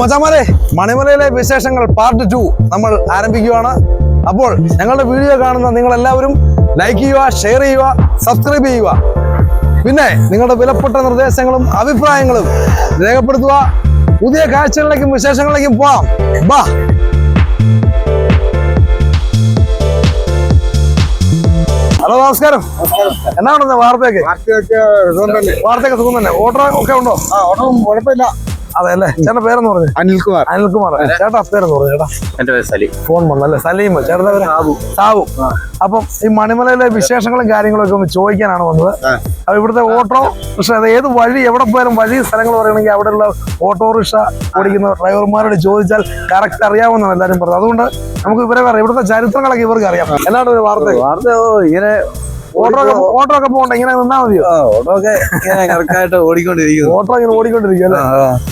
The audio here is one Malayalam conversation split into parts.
മച്ചാമാരെ മണിമലയിലെ വിശേഷങ്ങൾ പാർട്ട് ടു നമ്മൾ ആരംഭിക്കുകയാണ്. അപ്പോൾ ഞങ്ങളുടെ വീഡിയോ കാണുന്ന നിങ്ങൾ എല്ലാവരും ലൈക്ക് ചെയ്യുക ഷെയർ ചെയ്യുക സബ്സ്ക്രൈബ് ചെയ്യുക. പിന്നെ നിങ്ങളുടെ വിലപ്പെട്ട നിർദ്ദേശങ്ങളും അഭിപ്രായങ്ങളും രേഖപ്പെടുത്തുക. പുതിയ കാഴ്ചകളിലേക്കും വിശേഷങ്ങളിലേക്കും പോവാം. ബാ. ഹലോ നമസ്കാരം. എന്നാണെന്ന് വാർത്തയൊക്കെ? സുഖം തന്നെ. വാർത്തയൊക്കെ സുഖം തന്നെ. ഓട്ടോ ഒക്കെ ഉണ്ടോ? ആ ഓട്ടോ കുഴപ്പമില്ല. അതെ അല്ലേ ചേട്ടന്റെ പേരെന്ന് പറഞ്ഞു? അനിൽകുമാർ. അനിൽകുമാർ. ചേട്ടാ പേരെന്ന് പറഞ്ഞു ചേട്ടാ? എന്റെ പേര് സലീം. ഫോൺ വന്നല്ലേ സലീം. ചേട്ടന്റെ പേര്? സാബു. സാബു. അപ്പം ഈ മണിമലയിലെ വിശേഷങ്ങളും കാര്യങ്ങളും ഒക്കെ ഒന്ന് ചോദിക്കാനാണ് വന്നത്. അപ്പൊ ഇവിടുത്തെ ഓട്ടോ പക്ഷെ അത് ഏത് വഴി എവിടെ പോയാലും വഴി സ്ഥലങ്ങൾ പറയണമെങ്കിൽ അവിടെയുള്ള ഓട്ടോറിക്ഷ ഓടിക്കുന്ന ഡ്രൈവർമാരോട് ചോദിച്ചാൽ കറക്റ്റ് അറിയാമെന്നാണ് എല്ലാവരും പറഞ്ഞത്. അതുകൊണ്ട് നമുക്ക് ഇവരെ പറയാം ഇവിടുത്തെ ചരിത്രങ്ങളൊക്കെ ഇവർക്ക് അറിയാം. എല്ലാവരും ഒരു വാർത്ത. വാർത്ത ഇങ്ങനെ ഓട്ടോ ഒക്കെ ഓട്ടോ ഒക്കെ പോകണ്ട ഇങ്ങനെ നിന്നാ മതിയോ? ഇങ്ങനെ കറക്റ്റായിട്ട് ഓടിക്കൊണ്ടിരിക്കുന്നു. ഓട്ടോ ഇങ്ങനെ ഓടിക്കൊണ്ടിരിക്കും അല്ലേ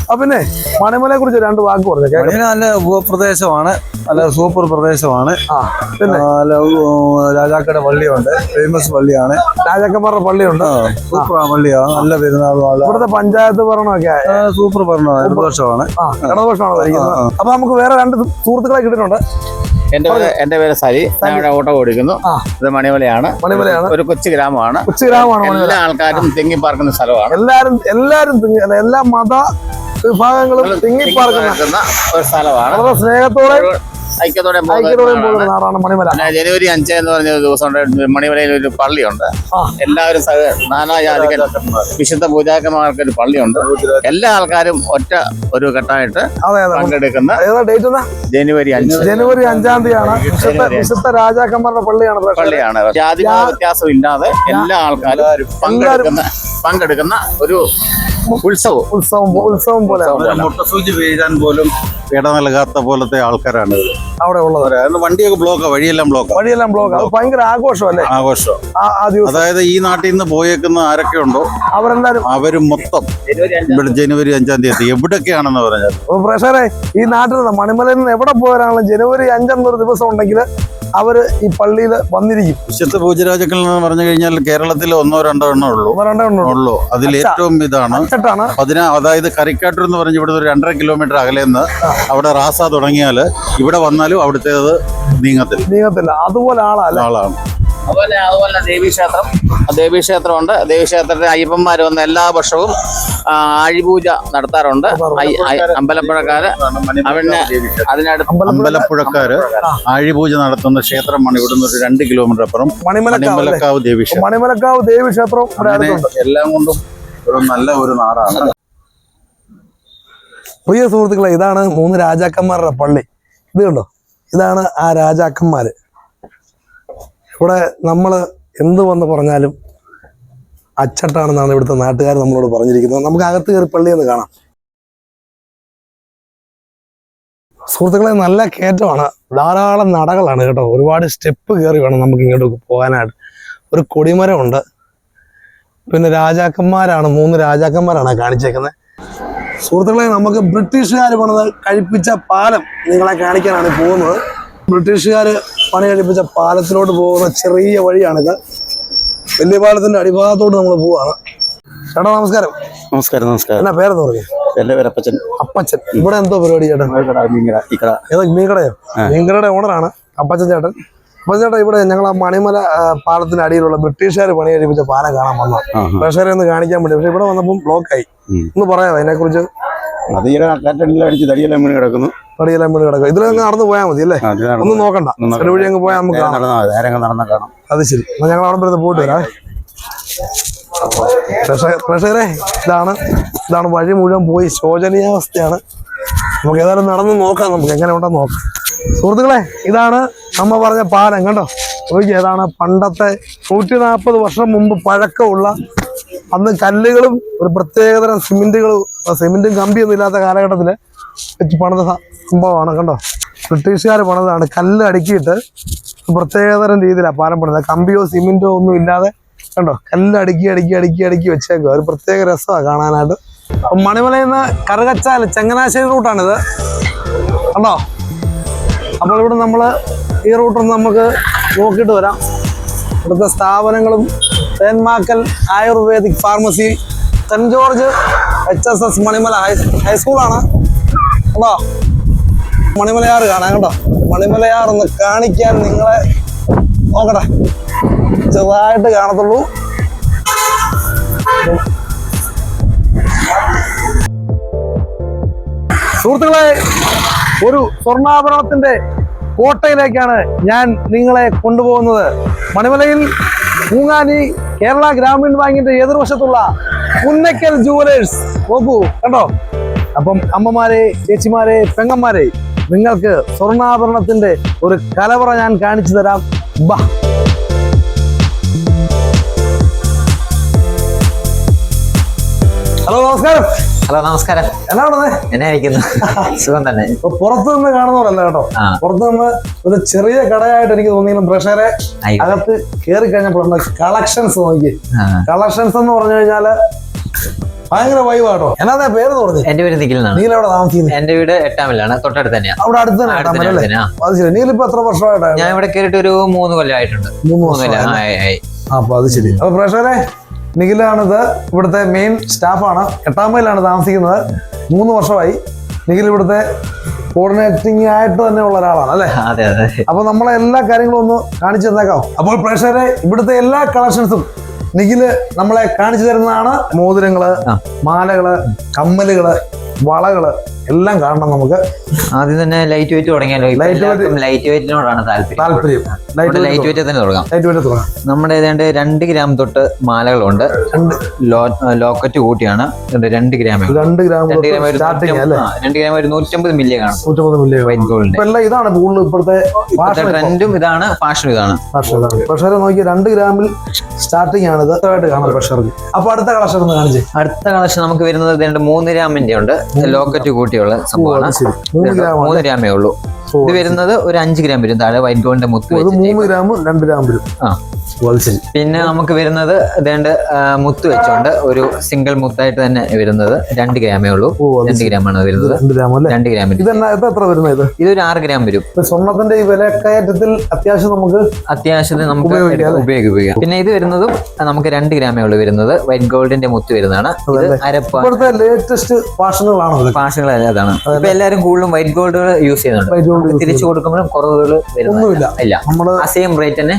അപ്പൊ പിന്നെ മണിമലയെ കുറിച്ച് രണ്ട് വാക്ക് പറഞ്ഞു നല്ല ഉപപ്രദേശമാണ് നല്ല സൂപ്പർ പ്രദേശമാണ്. പിന്നെ? രാജാക്കയുടെ പള്ളിയുണ്ട് ഫേമസ് പള്ളിയാണ്. രാജാക്കന്മാരുടെ പള്ളിയുണ്ട്. സൂപ്പർ പള്ളിയാണ് നല്ല പെരുന്നാളും ഇവിടുത്തെ പഞ്ചായത്ത് ഭരണമൊക്കെ സൂപ്പർ ഭരണമാണ് ഇടതുപക്ഷമാണ്. ഇടതുപക്ഷമാണ് അപ്പൊ നമുക്ക് വേറെ രണ്ട് സുഹൃത്തുക്കളെ കിട്ടിയിട്ടുണ്ട്. എന്റെ പേര് എന്റെ പേര് സരി. ഞാൻ ഓട്ടോ ഓടിക്കുന്നു. ഇത് മണിമലയാണ്. മണിമലയാണ്. ഒരു കൊച്ചു ഗ്രാമമാണ്. കൊച്ചു ഗ്രാമമാണ് എല്ലാ ആൾക്കാരും തിങ്ങി പാർക്കുന്ന സ്ഥലമാണ്. എല്ലാരും എല്ലാരും എല്ലാ മത വിഭാഗങ്ങളും തിങ്ങി പാർക്കുന്ന പാർക്കുന്ന ഒരു സ്ഥലമാണ്. വളരെ സ്നേഹത്തോടെ ഐക്യത്തോടെ നാടാണ് മണിമല. ജനുവരി അഞ്ച് എന്ന് പറഞ്ഞ ഒരു ദിവസം മണിമലയിൽ ഒരു പള്ളിയുണ്ട്. എല്ലാവരും സഹ- നാനാജാതിക വിശുദ്ധ പൂജാക്കന്മാർക്ക് ഒരു പള്ളിയുണ്ട് എല്ലാ ആൾക്കാരും ഒറ്റ ഒരു ഘട്ടമായിട്ട് പങ്കെടുക്കുന്ന ജനുവരി അഞ്ച്. ജനുവരി അഞ്ചാം തീയതിയാണ്. വിശുദ്ധ രാജാക്കന്മാരുടെ പള്ളിയാണ് പള്ളിയാണ്. ജാതി വ്യത്യാസം ഇല്ലാതെ എല്ലാ ആൾക്കാരും പങ്കെടുക്കുന്ന പങ്കെടുക്കുന്ന ഒരു ഉത്സവം. ഉത്സവം ഉത്സവം പോലെ. മുട്ടസൂചി വീഴാൻ പോലും ഇട നൽകാത്ത പോലത്തെ ആൾക്കാരാണ് അവിടെ ഉള്ളത്. അതായത് വണ്ടിയൊക്കെ ബ്ലോക്കാ വഴിയെല്ലാം ബ്ലോക്കാ വഴിയെല്ലാം ബ്ലോക്ക് അത് ഭയങ്കര ആഘോഷമല്ലേ? ആഘോഷം. അതായത് ഈ നാട്ടിൽ നിന്ന് പോയേക്കുന്ന ആരൊക്കെ ഉണ്ടോ? അവരെല്ലാരും അവർ മൊത്തം ഇവിടെ ജനുവരി അഞ്ചാം തീയതി എവിടൊക്കെയാണെന്ന് പറഞ്ഞാൽ പ്രഷറെ ഈ നാട്ടിൽ നിന്ന് മണിമലയിൽ നിന്ന് എവിടെ പോയാലും ജനുവരി അഞ്ചെന്നൊരു ദിവസം ഉണ്ടെങ്കിൽ അവർ ഈ പള്ളിയിൽ വന്നിരിക്കും. വിശുദ്ധ പൂജരാജക്കൾ എന്ന് പറഞ്ഞു കഴിഞ്ഞാൽ കേരളത്തിൽ ഒന്നോ രണ്ടോ എണ്ണോ ഉള്ളൂ. രണ്ടോ ഉണ്ട്. ഉള്ളൂ. അതിൽ ഏറ്റവും ഇതാണ്. അതിനാ അതായത് കറിക്കാട്ടൂർ എന്ന് പറഞ്ഞ ഇവിടെ ഒരു രണ്ടര കിലോമീറ്റർ അകലെ നിന്ന് അവിടെ റാസ തുടങ്ങിയാൽ ഇവിടെ വന്നാലും അവിടുത്തേത് നീങ്ങത്തില്ല. നീങ്ങത്തില്ല. അതുപോലെ ആളാണ് ആളാണ്. അതുപോലെ അതുപോലെ ദേവീക്ഷേത്രം ദേവീക്ഷേത്രമുണ്ട് ദേവീക്ഷേത്രത്തിൽ അയ്യപ്പന്മാർ വന്ന എല്ലാ വർഷവും ആഴിപൂജ നടത്താറുണ്ട്. അമ്പലപ്പുഴക്കാര് അവിടെ അതിനടുത്ത് അമ്പലപ്പുഴക്കാര് ആഴിപൂജ നടത്തുന്ന ക്ഷേത്രമാണ് ഇവിടുന്ന് ഒരു രണ്ട് കിലോമീറ്റർ അപ്പുറം മണിമലക്കാവ് ദേവീക്ഷേത്രം മണിമലക്കാവ് ദേവീക്ഷേത്രം എല്ലാം കൊണ്ടും ഒരു നല്ല ഒരു നാടാണ്. പ്രിയ സുഹൃത്തുക്കളെ ഇതാണ് മൂന്ന് രാജാക്കന്മാരുടെ പള്ളി. ഇത് കണ്ടോ? ഇതാണ് ആ രാജാക്കന്മാര്. ഇവിടെ നമ്മൾ എന്ത് വന്ന് പറഞ്ഞാലും അച്ചട്ടാണെന്നാണ് ഇവിടുത്തെ നാട്ടുകാർ നമ്മളോട് പറഞ്ഞിരിക്കുന്നത്. നമുക്ക് അകത്ത് കയറി പള്ളി എന്ന് കാണാം. സുഹൃത്തുക്കളെ നല്ല കയറ്റമാണ്. ധാരാളം നടകളാണ് കേട്ടോ. ഒരുപാട് സ്റ്റെപ്പ് കയറി വേണം നമുക്ക് ഇങ്ങോട്ട് പോകാനായിട്ട്. ഒരു കൊടിമരമുണ്ട്. പിന്നെ രാജാക്കന്മാരാണ് മൂന്ന് രാജാക്കന്മാരാണ് കാണിച്ചേക്കുന്നത്. സുഹൃത്തുക്കളെ നമുക്ക് ബ്രിട്ടീഷുകാർ പണിത് കഴിപ്പിച്ച പാലം നിങ്ങളെ കാണിക്കാനാണ് പോകുന്നത്. ബ്രിട്ടീഷുകാർ പണി കഴിപ്പിച്ച പാലത്തിലോട്ട് പോകുന്ന ചെറിയ വഴിയാണിത്. വലിയ പാലത്തിന്റെ അടിഭാഗത്തോട്ട് നമ്മൾ പോവാണ്. ചേട്ടാ നമസ്കാരം. നമസ്കാരം നമസ്കാരം. എന്നാ പേരെന്ന് പറയുക എന്റെ പേര് അപ്പച്ചൻ. അപ്പച്ചൻ. ഇവിടെ എന്തോ പരിപാടി ചേട്ടൻ ഇക്കട ഏതാ മീൻകടയോ മീൻകടയുടെ ഓണറാണ് അപ്പച്ചൻ ചേട്ടൻ. അപ്പച്ചൻ ചേട്ടാ ഇവിടെ ഞങ്ങൾ ആ മണിമല പാലത്തിന്റെ അടിയിലുള്ള ബ്രിട്ടീഷുകാർ പണി കഴിപ്പിച്ച പാലം കാണാൻ വന്ന പ്രേക്ഷകരെ ഒന്ന് കാണിക്കാൻ വേണ്ടി പക്ഷെ ഇവിടെ വന്നപ്പോൾ ബ്ലോക്കായി ഒന്ന് പറയാമോ? അതിനെക്കുറിച്ച് അത് ഈ കാറ്റെല്ലാം അടിച്ച് തടിയെല്ലാം വീണ് കിടക്കുന്നു. പടിയെല്ലാം വീണ് കിടക്കും ഇതിലങ്ങ് നടന്നു പോയാൽ മതി അല്ലേ? ഒന്നും നോക്കണ്ട. വഴി അങ്ങ് പോയാൽ നമുക്ക് നടന്നാ കാണാം. അത് ശരി. എന്നാ ഞങ്ങൾ അവിടെ വരുന്നത് പോയിട്ട് വരാം. ഇതാണ്. ഇതാണ് വഴി മുഴുവൻ പോയി ശോചനീയാവസ്ഥയാണ്. നമുക്ക് ഏതായാലും നടന്ന് നോക്കാം നമുക്ക്. എങ്ങനെ ഉണ്ടോ നോക്കാം. സുഹൃത്തുക്കളെ ഇതാണ് നമ്മ പറഞ്ഞ പാലം കണ്ടോ? നോക്കി ഇതാണ് പണ്ടത്തെ നൂറ്റി നാൽപ്പത് വർഷം മുമ്പ് പഴക്കമുള്ള അന്ന് കല്ലുകളും ഒരു പ്രത്യേകതരം സിമെന്റുകളും സിമെന്റും കമ്പിയൊന്നും ഇല്ലാത്ത കാലഘട്ടത്തിൽ വെച്ച് പണിത സംഭവമാണ് കണ്ടോ? ബ്രിട്ടീഷുകാർ പണിതാണ് കല്ല് അടുക്കിയിട്ട് പ്രത്യേകതരം രീതിയിലാണ് പാലം പണിത കമ്പിയോ സിമെന്റോ ഒന്നും ഇല്ലാതെ കണ്ടോ? കല്ല് അടുക്കി അടുക്കി അടുക്കി അടുക്കി വെച്ചേക്കുക ഒരു പ്രത്യേക രസമാണ് കാണാനായിട്ട്. മണിമലയിൽ നിന്ന് കറുകച്ചാൽ ചങ്ങനാശ്ശേരി റൂട്ടാണിത്. കണ്ടോ? അപ്പോൾ ഇവിടെ നമ്മൾ ഈ റൂട്ടൊന്ന് നമുക്ക് നോക്കിയിട്ട് വരാം. ഇവിടുത്തെ സ്ഥാപനങ്ങളും Thenmakkal ayurvedic pharmacy saint George H S S Manimala high ഹൈസ്കൂളാണ് കേട്ടോ മണിമലയാർ കാണാം കേട്ടോ മണിമലയാർ ഒന്ന് കാണിക്കാൻ നിങ്ങളെ നോക്കട്ടെ. ചെറുതായിട്ട് കാണത്തുള്ളൂ. സുഹൃത്തുക്കളെ ഒരു സ്വർണാഭരണത്തിന്റെ കോട്ടയിലേക്കാണ് ഞാൻ നിങ്ങളെ കൊണ്ടുപോകുന്നത്. മണിമലയിൽ പൂങ്ങാനി കേരള ഗ്രാമീൺ ബാങ്കിന്റെ എതിർവശത്തുള്ള പുന്നക്കൽ ജുവലേഴ്സ്. നോക്കൂ കണ്ടോ? അപ്പം അമ്മമാരെ ചേച്ചിമാരെ പെങ്ങന്മാരെ നിങ്ങൾക്ക് സ്വർണാഭരണത്തിന്റെ ഒരു കലവറ ഞാൻ കാണിച്ചു തരാം. ബാ. ഹലോ നമസ്കാരം. ഹലോ നമസ്കാരം. എന്നാണത് എന്നെ അയക്കുന്നു സുഖം തന്നെ. ഇപ്പൊ പുറത്തു നിന്ന് കാണുന്നവരല്ല കേട്ടോ. പുറത്തു നിന്ന് ഒരു ചെറിയ കടയായിട്ട് എനിക്ക് തോന്നിയെങ്കിലും പ്രഷറെ. അകത്ത് കയറി കഴിഞ്ഞപ്പോഴുണ്ട് കളക്ഷൻസ് നോക്കി. കളക്ഷൻസ് എന്ന് പറഞ്ഞു കഴിഞ്ഞാൽ ഭയങ്കര വൈവാട്ടോ എന്നാ പേര് പറഞ്ഞു? എന്റെ പേര് എന്നാണ്. നീല അവിടെ താമസിക്കുന്നത് എന്റെ വീട് എട്ടാമിലാണ് തൊട്ടടുത്ത് തന്നെയാണ് അവിടെ അടുത്ത് തന്നെ അത് ശരി. നീലിപ്പോ എത്ര വർഷമായിട്ടാണ് ഞാൻ ഇവിടെ കേറിട്ട് ഒരു മൂന്ന് കൊല്ലമായിട്ടുണ്ട് മൂന്ന് കൊല്ലം. അപ്പൊ അത് ശരി. അപ്പൊ പ്രഷറെ നിഖിലാണിത് ഇവിടുത്തെ മെയിൻ സ്റ്റാഫാണ് എട്ടാം മൈലാണ് താമസിക്കുന്നത്. മൂന്ന് വർഷമായി നിഖിൽ ഇവിടുത്തെ കോർഡിനേറ്റിംഗ് ആയിട്ട് തന്നെ ഉള്ള ഒരാളാണ് അല്ലേ? അതെ അതെ. അപ്പൊ നമ്മളെ എല്ലാ കാര്യങ്ങളും ഒന്ന് കാണിച്ചു തന്നേക്കാം. അപ്പോൾ പ്രേക്ഷകരെ ഇവിടുത്തെ എല്ലാ കളക്ഷൻസും നിഖിൽ നമ്മളെ കാണിച്ചു തരുന്നതാണ്. മോതിരങ്ങൾ. മാലകൾ കമ്മലുകൾ വളകൾ എല്ലാം കാണണം നമുക്ക്. ആദ്യം തന്നെ ലൈറ്റ് വെയിറ്റ് തുടങ്ങിയാലോ? ലൈറ്റ് വെയിറ്റ് ലൈറ്റ് വെയിറ്റിനോടാണ് താല്പര്യം. താല്പര്യം. ലൈറ്റ് വെയിറ്റ് തന്നെ തുടങ്ങാം. ലൈറ്റ് വെയിറ്റ് തുടങ്ങാം. നമ്മുടെ ഏതാണ്ട് രണ്ട് ഗ്രാം തൊട്ട് മാലകളുണ്ട്. ലോക്കറ്റ് കൂട്ടിയാണ്. രണ്ട് ഗ്രാം രണ്ട് ഗ്രാം രണ്ട് ഗ്രാം ഒരു നൂറ്റമ്പത് മില്യ കാണും നൂറ്റമ്പത് മില്യൺ വൈറ്റ് ഗോൾഡ് ഇതാണ് കൂടുതൽ ഇപ്പോഴത്തെ ട്രെൻഡും ഇതാണ് ഫാഷൻ ഇതാണ്. പ്രഷർ നോക്കി രണ്ട് ഗ്രാമിൽ സ്റ്റാർട്ടിങ് ആണ് ഇത്. കാണാം പ്രഷർക്ക് അപ്പൊ അടുത്ത കളക്ഷൻ ഒന്ന് കാണിച്ചേ. അടുത്ത കളക്ഷൻ നമുക്ക് വരുന്നത് മൂന്ന് ഗ്രാമിന്റെ ഉണ്ട്. ലോക്കറ്റ് കൂട്ടിയുള്ള സംഭവമാണ്. മൂന്ന് ഗ്രാമേ ഉള്ളൂ. ഇത് വരുന്നത് ഒരു അഞ്ച് ഗ്രാം വരും. താഴെ വൈറ്റ് ഗോൾഡിന്റെ മുത്ത് മൂന്ന് ഗ്രാമും രണ്ട് ഗ്രാം വരും. ആ. പിന്നെ നമുക്ക് വരുന്നത് ഇതേണ്ട് മുത്ത് വെച്ചോണ്ട് ഒരു സിംഗിൾ മുത്തായിട്ട് തന്നെ വരുന്നത് രണ്ട് ഗ്രാമേ ഉള്ളൂ. രണ്ട് ഗ്രാം ആണ് ഗ്രാമാണ് വരുന്നത്. രണ്ട് ഗ്രാം ഗ്രാമിന് എത്ര വരുന്നത് ഇത്? ഇതൊരു ആറ് ഗ്രാം വരും. സ്വർണത്തിന്റെ ഈ വിലക്കയറ്റത്തിൽ അത്യാവശ്യം നമുക്ക് അത്യാവശ്യത്തിന് നമുക്ക് ഉപയോഗിക്കാം പിന്നെ ഇത് വരുന്നതും നമുക്ക് രണ്ട് ഗ്രാമേ ഉള്ളൂ വരുന്നത്. വൈറ്റ് ഗോൾഡിന്റെ മുത്ത് വരുന്നതാണ്. ഇത്? അരപ്പ ലേറ്റസ്റ്റ് ഫാഷനുകളാണ് ഫാഷനുകൾ അതാണ്. ഇപ്പൊ എല്ലാവരും കൂടുതലും വൈറ്റ് ഗോൾഡുകൾ യൂസ് ചെയ്യുന്നുണ്ട്. തിരിച്ചു കൊടുക്കുമ്പോഴും കുറവുകൾ ഒന്നുമില്ല. ഇല്ല. നമ്മൾ ആ സെയിം റേറ്റ് തന്നെ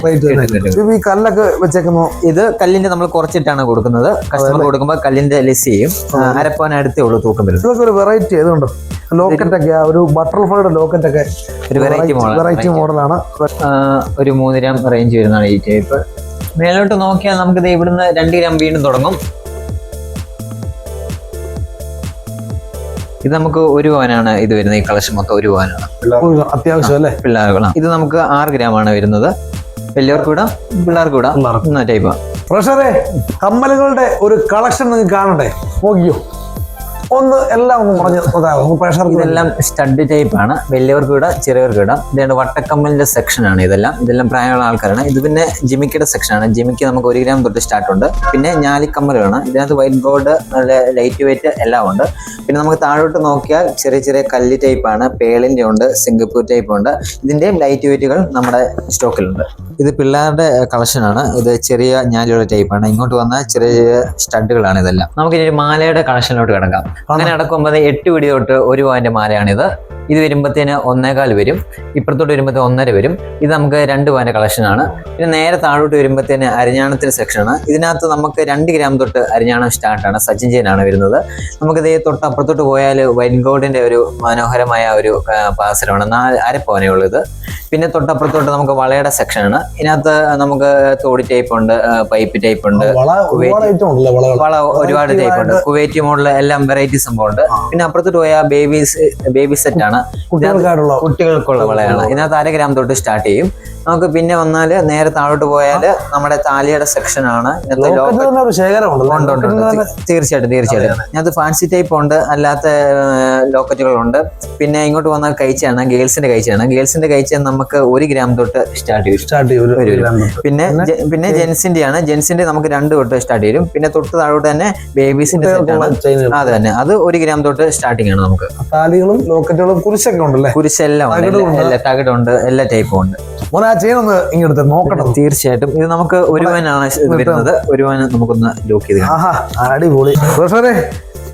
ഈ കല്ലൊക്കെ വെച്ചേക്കുന്നു ഇത് കല്ലിന്റെ നമ്മൾ കുറച്ചിട്ടാണ് കൊടുക്കുന്നത്. കസ്റ്റമർ കൊടുക്കുമ്പോൾ കല്ലിന്റെ ലെസ് ചെയ്യും. അരപ്പവൻ അടുത്തേ ഉള്ളൂ തൂക്കം വരുന്നത്. ഇതൊക്കെ ഒരു വെറൈറ്റി ഏതുണ്ട്? ലോക്കറ്റ് ഒക്കെ ഒരു ബട്ടർഫ്ലൈയുടെ ലോക്കറ്റ് ഒക്കെ. ഒരു വെറൈറ്റി മോഡൽ വെറൈറ്റി മോഡലാണ് ഒരു മൂന്ന് ഗ്രാം റേഞ്ച് വരുന്നതാണ് ഈ ടൈപ്പ് മേലോട്ട് നോക്കിയാൽ നമുക്ക് ദേ ഇവിടുന്ന് രണ്ട് ഗ്രാം വീണ്ടും തുടങ്ങും. ഇത് നമുക്ക് ഒരു പവനാണ് ഇത് വരുന്നത്. ഈ കളക്ഷൻ മൊത്തം ഒരു പവനാണ്. അത്യാവശ്യം അല്ലേ? പിള്ളേർക്കുള്ള. ഇത് നമുക്ക് ആറ് ഗ്രാം ആണ് വരുന്നത്. വലിയവർക്ക് വിടാം പിള്ളേർക്ക് വിടാം. ടൈപ്പ് ടൈപ്പാണ് പ്രഷറെ കമ്മലുകളുടെ ഒരു കളക്ഷൻ നിങ്ങൾക്ക് കാണണ്ടേ? നോക്കിയോ? ഒന്ന് എല്ലാം ഒന്ന് പറഞ്ഞ് പ്രഷർക്ക് ഇതെല്ലാം സ്റ്റഡ് ടൈപ്പ് ആണ്. വലിയവർക്ക് ഇടാം ചെറിയവർക്ക് ഇടാം. ഇതാണ് വട്ടക്കമ്മലിന്റെ സെക്ഷൻ ആണ് ഇതെല്ലാം. ഇതെല്ലാം പ്രായമുള്ള ആൾക്കാരാണ്. ഇത് പിന്നെ ജിമിക്കിയുടെ സെക്ഷൻ ആണ്. ജിമിക്ക് നമുക്ക് ഒരു ഗ്രാം തൊട്ട് സ്റ്റാർട്ട് ഉണ്ട്. പിന്നെ ഞാലിക്കമ്മലാണ് ഇതിനകത്ത് വൈറ്റ് ബോർഡ് നല്ല ലൈറ്റ് വെയിറ്റ് എല്ലാം ഉണ്ട്. പിന്നെ നമുക്ക് താഴോട്ട് നോക്കിയാൽ ചെറിയ ചെറിയ കല്ല് ടൈപ്പ് ആണ്. പേളിന്റെ ഉണ്ട് സിംഗപ്പൂർ ടൈപ്പ് ഉണ്ട്. ഇതിന്റെയും ലൈറ്റ് വെയിറ്റുകൾ നമ്മുടെ സ്റ്റോക്കിലുണ്ട്. ഇത് പിള്ളേരുടെ കളക്ഷൻ ആണ്. ഇത് ചെറിയ ഞാലിയുടെ ടൈപ്പ് ആണ്. ഇങ്ങോട്ട് വന്ന ചെറിയ ചെറിയ സ്റ്റഡുകളാണ് ഇതെല്ലാം. നമുക്ക് ഇനി മാലയുടെ കളക്ഷനിലോട്ട് കിടക്കാം. അങ്ങനെ അടക്കുമ്പോൾ എട്ട് പിടി തൊട്ട് ഒരു പവന്റെ മാലയാണിത്. ഇത് വരുമ്പത്തേന് ഒന്നേകാൽ വരും. ഇപ്പുറത്തോട്ട് വരുമ്പത്തേ ഒന്നര വരും. ഇത് നമുക്ക് രണ്ട് പവന്റെ കളക്ഷനാണ് പിന്നെ നേരെ താഴോട്ട് വരുമ്പത്തേന് അരിഞ്ഞാണത്തിന്റെ സെക്ഷനാണ് ഇതിനകത്ത് നമുക്ക് രണ്ട് ഗ്രാം തൊട്ട് അരിഞ്ഞാണം സ്റ്റാർട്ടാണ് സച്ചിൻ ചെയിനാണ് വരുന്നത്. നമുക്കിത് തൊട്ട് അപ്പുറത്തോട്ട് പോയാൽ വൈൻ ഗോഡിന്റെ ഒരു മനോഹരമായ ഒരു പാസരമാണ്. നാല് അര പവനേ ഉള്ളൂ ഇത്. പിന്നെ തൊട്ടപ്പുറത്തോട്ട് നമുക്ക് വളയുടെ സെക്ഷൻ ആണ്. ഇതിനകത്ത് നമുക്ക് തോടി ടൈപ്പ് ഉണ്ട് പൈപ്പ് ടൈപ്പ് ഉണ്ട്. വള ഒരുപാട് ടൈപ്പ് ഉണ്ട്. കുവൈറ്റ് മോഡൽ എല്ലാം വെറൈറ്റി സംഭവം ഉണ്ട്. പിന്നെ അപ്പുറത്തോട്ട് പോയാൽ ബേബീസ് ബേബി സെറ്റ് ആണ്. കുട്ടികൾക്കുള്ള വളയാണ്. ഇതിനകത്ത് അര ഗ്രാം തൊട്ട് സ്റ്റാർട്ട് ചെയ്യും. നമുക്ക് പിന്നെ വന്നാൽ നേരെ താഴോട്ട് പോയാൽ നമ്മുടെ താലിയുടെ സെക്ഷൻ ആണ്. തീർച്ചയായിട്ടും തീർച്ചയായിട്ടും. ഇതിനകത്ത് ഫാൻസി ടൈപ്പ് ഉണ്ട്. അല്ലാത്ത ലോക്കറ്റുകളുണ്ട് പിന്നെ ഇങ്ങോട്ട് വന്നാൽ കഴിച്ചാണ് ഗേൾസിന്റെ കഴിച്ചാണ് ഗേൾസിന്റെ കഴിച്ച നമുക്ക് ഒരു ഗ്രാം തൊട്ട് സ്റ്റാർട്ട് ചെയ്യും. സ്റ്റാർട്ട് ചെയ്യും. പിന്നെ പിന്നെ ജെൻസിന്റെ ആണ് ജെൻസിന്റെ നമുക്ക് രണ്ട് തൊട്ട് സ്റ്റാർട്ട് ചെയ്യും. പിന്നെ തൊട്ട് താഴോട്ട് തന്നെ ബേബീസിന്റെ അത് തന്നെ. അത് ഒരു ഗ്രാം തൊട്ട് സ്റ്റാർട്ടിംഗ് ആണ് നമുക്ക്. താലികളും ലോക്കറ്റുകളും കുരിശൊക്കെ ഉണ്ടല്ലേ? കുരിശെല്ലാം ഉണ്ട്. തകിടുണ്ട് എല്ലാ ടൈപ്പും ഉണ്ട്. മോനെ ആ ചെയിൻ ഒന്ന് ഇങ്ങെടുത്ത് നോക്കട്ടെ തീർച്ചയായിട്ടും. ഇത് നമുക്ക് ഒരുവനാണ് വരുന്നത്. ഒരു വൻ നമുക്കൊന്ന് ലോക്ക് ചെയ്ത് അടിപൊളി.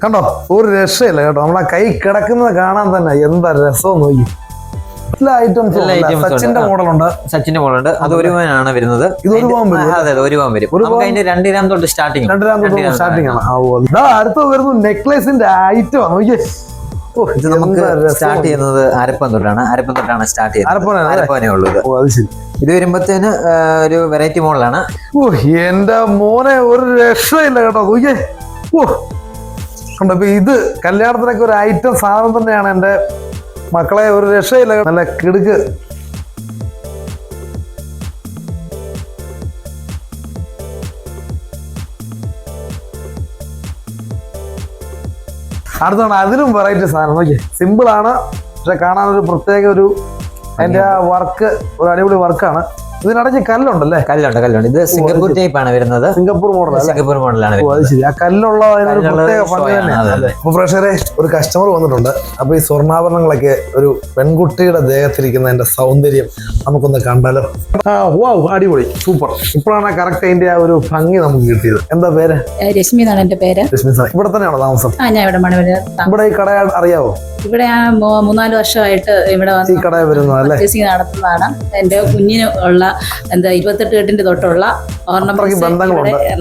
കണ്ടോ? ഒരു രക്ഷയില്ല കേട്ടോ. നമ്മളെ കൈ കിടക്കുന്നത് കാണാൻ തന്നെ എന്താ രസം നോക്കി. എല്ലാ ഐറ്റംസും. സച്ചിന്റെ മോഡൽ മോഡലുണ്ട്. സച്ചിന്റെ മോളുണ്ട് അത് ഒരു പവനാണ് വരുന്നത്. ഇത് ഒരു പവൻ വരും, അതെ അതെ ഒരു പവൻ വരും. നമുക്ക് അതിന്റെ രണ്ട് ഗ്രാം തൊട്ട് സ്റ്റാർട്ടിങ് രണ്ടിനാം തൊട്ട് സ്റ്റാർട്ടിംഗ് ആണ്. അടുത്ത. വരുന്നു നെക്ലേസിന്റെ ഐറ്റം ഇത് നമുക്ക് സ്റ്റാർട്ട് ചെയ്യുന്നത് അരപ്പൻ തൊട്ടാണ്. അരപ്പൻ തൊട്ടാണ് സ്റ്റാർട്ട് ചെയ്യുന്നത്? അരപ്പനേ ഉള്ളൂ ഇത്. വരുമ്പത്തേന് ഒരു വെറൈറ്റി മോഡലാണ്. ഓ എന്റെ മോനെ ഒരു രക്ഷയില്ല കേട്ടോ. നോക്കിയേ ഓ. കണ്ടോ ഇപ്പൊ ഇത് കല്യാണത്തിനൊക്കെ ഒരു ഐറ്റം സാധനം തന്നെയാണ് എന്റെ മക്കളെ ഒരു രക്ഷയില്ല. നല്ല കിടുക്ക് അടുത്താണ് അതിലും വെറൈറ്റി സാധനം. നോക്കി സിമ്പിളാണ് പക്ഷെ കാണാൻ ഒരു പ്രത്യേക ഒരു അതിന്റെ ആ വർക്ക് ഒരു അടിപൊളി വർക്കാണ് ഇതിനിടയ്ക്ക് കല്ലുണ്ടല്ലേ? കല്ലുണ്ട് കല്ലുണ്ട്. ഇത് സിംഗപ്പൂർ ടൈപ്പ് ആണ് വരുന്നത്. സിംഗപ്പൂർ മോഡൽ അല്ലേ? സിംഗപ്പൂർ മോഡലാണ് ഓ, അത് ശരി. ആ കല്ലുള്ള പ്രേക്ഷകരെ ഒരു കസ്റ്റമർ വന്നിട്ടുണ്ട്. അപ്പൊ ഈ സ്വർണാഭരണങ്ങളൊക്കെ ഒരു പെൺകുട്ടിയുടെ ദേഹത്തിരിക്കുന്നതിന്റെ സൗന്ദര്യം നമുക്കൊന്ന് കണ്ടാലോ? ആ വാ അടിപൊളി. സൂപ്പർ. ഇപ്പോഴാണ് കറക്റ്റ് അതിന്റെ ആ ഒരു ഭംഗി നമുക്ക് കിട്ടിയത്. എന്താ പേര്? രശ്മി എന്നാണ് എന്റെ പേര്. രശ്മി സാർ. ഇവിടെ തന്നെയാണോ താമസം? ആ ഞാൻ ഇവിടെ ഈ കട അറിയാവോ? ഇവിടെ മൂന്നാൽ വർഷമായിട്ട് ഇവിടെ ഈ വന്ന് കട വരുന്നതാണ് നടത്തുന്നതാണ്. എന്റെ കുഞ്ഞിന് ഉള്ള എന്താ ഇരുപത്തെട്ട് കെട്ടിന്റെ തൊട്ടുള്ള.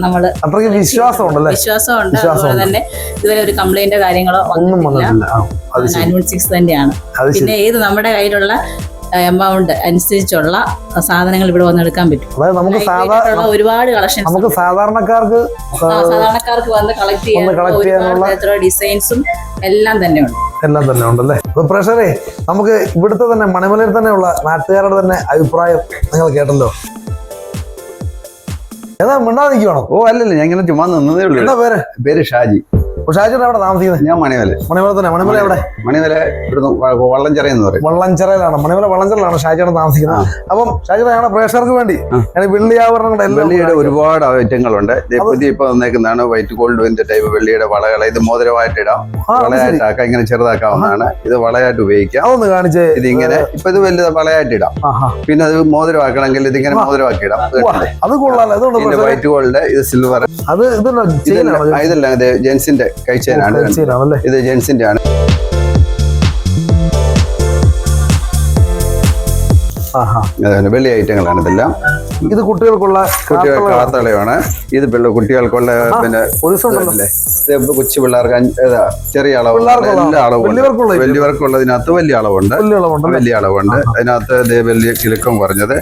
നമ്മൾ വിശ്വാസമുണ്ട് വിശ്വാസമുണ്ട്. അതുപോലെ തന്നെ ഇതുവരെ ഒരു കംപ്ലൈന്റോ കാര്യങ്ങളോ ഒന്നും വന്നിട്ടില്ല. നയൻ വൺ സിക്സ് തന്നെയാണ്. പിന്നെ ഏത് നമ്മുടെ കയ്യിലുള്ള എമൗണ്ട് അനുസരിച്ചുള്ള സാധനങ്ങൾ ഇവിടെ വന്നെടുക്കാൻ പറ്റും. അതായത് നമുക്ക് സാധാ ഒരുപാട് കളക്ഷൻ നമുക്ക് സാധാരണക്കാർക്ക് സാധാരണക്കാർക്ക് വന്ന് കളക്ട് ചെയ്യാനുള്ള- ഡിസൈൻസും എല്ലാം തന്നെ ഉണ്ട്. എല്ലാം തന്നെ ഉണ്ടല്ലേ? അപ്പൊ പ്രഷറെ നമുക്ക് ഇവിടുത്തെ തന്നെ മണിമലയിൽ തന്നെയുള്ള നാട്ടുകാരുടെ തന്നെ അഭിപ്രായം നിങ്ങൾ കേട്ടല്ലോ. ഏതാ മിണ്ടാതിരിക്കുവാണോ ഓ അല്ലല്ല ഞാൻ ഇങ്ങനെ ചുമ്മാ നിന്നതേ ഉള്ളൂ. എന്താ പേര്? പേര് ഷാജി. ഷാജുൻ എവിടെ താമസിക്കുന്നത്? ഞാൻ മണിമല. മണിമല തന്നെ മണിമല. എവിടെ? മണിമല ഇവിടുന്ന് വ- എന്ന് പറയും. വള്ളഞ്ചിറയിലാണ് മണിമല വള്ളഞ്ചിറയിലാണ് ഷാജുൻ താമസിക്കുന്നത്. അപ്പം ഷാജുൻ ഞങ്ങളുടെ പ്രേക്ഷകർക്ക് വേണ്ടി ഞാൻ വെള്ളി ആഭരണങ്ങളുടെ വെള്ളിയുടെ ഒരുപാട് ഐറ്റങ്ങളുണ്ട്. പുതിയ ഇപ്പൊ വന്നേക്കുന്നതാണ് വൈറ്റ് ഗോൾഡ് വിന്റെ ടൈപ്പ് വെള്ളിയുടെ വളകൾ ഇത് മോതിരമായിട്ട് ഇടാം. വളയായിട്ടാക്കാം ഇങ്ങനെ ചെറുതാക്കാവുന്നതാണ്. ഇത് വളയായിട്ട് ഉപയോഗിക്കാം. അതൊന്ന് കാണിച്ചേ ഇത് ഇങ്ങനെ ഇപ്പൊ ഇത് വലിയ വളയായിട്ട് ഇടാം. പിന്നെ അത് മോതിരമാക്കണമെങ്കിൽ ഇതിങ്ങനെ മോതിരമാക്കി ഇടാം? അത് ഇതിന്റെ വൈറ്റ് ഗോൾഡ് ഇത് സിൽവർ അത് ഇതല്ല ജെൻസിന്റെ ചെയിനാണല്ലേ ഇത് ജെൻസിന്റെ ആണ് അതാണ് വെള്ളി ഐറ്റങ്ങളാണ് ഇതെല്ലാം. ഇത് കുട്ടികൾക്കുള്ള കുട്ടികൾ കാത്തളയാണ്. ഇത് കുട്ടികൾക്കുള്ള പിന്നെ? കൊച്ചു പിള്ളേർക്ക് ചെറിയ അളവ് എല്ലാ അളവും വലിയവർക്കുള്ള ഇല്ല. വലിയവർക്കുള്ളതിനകത്ത് വലിയ അളവുണ്ട്. വലിയ അളവുണ്ട് അതിനകത്ത് വലിയ കിലുക്കം കുറഞ്ഞത്.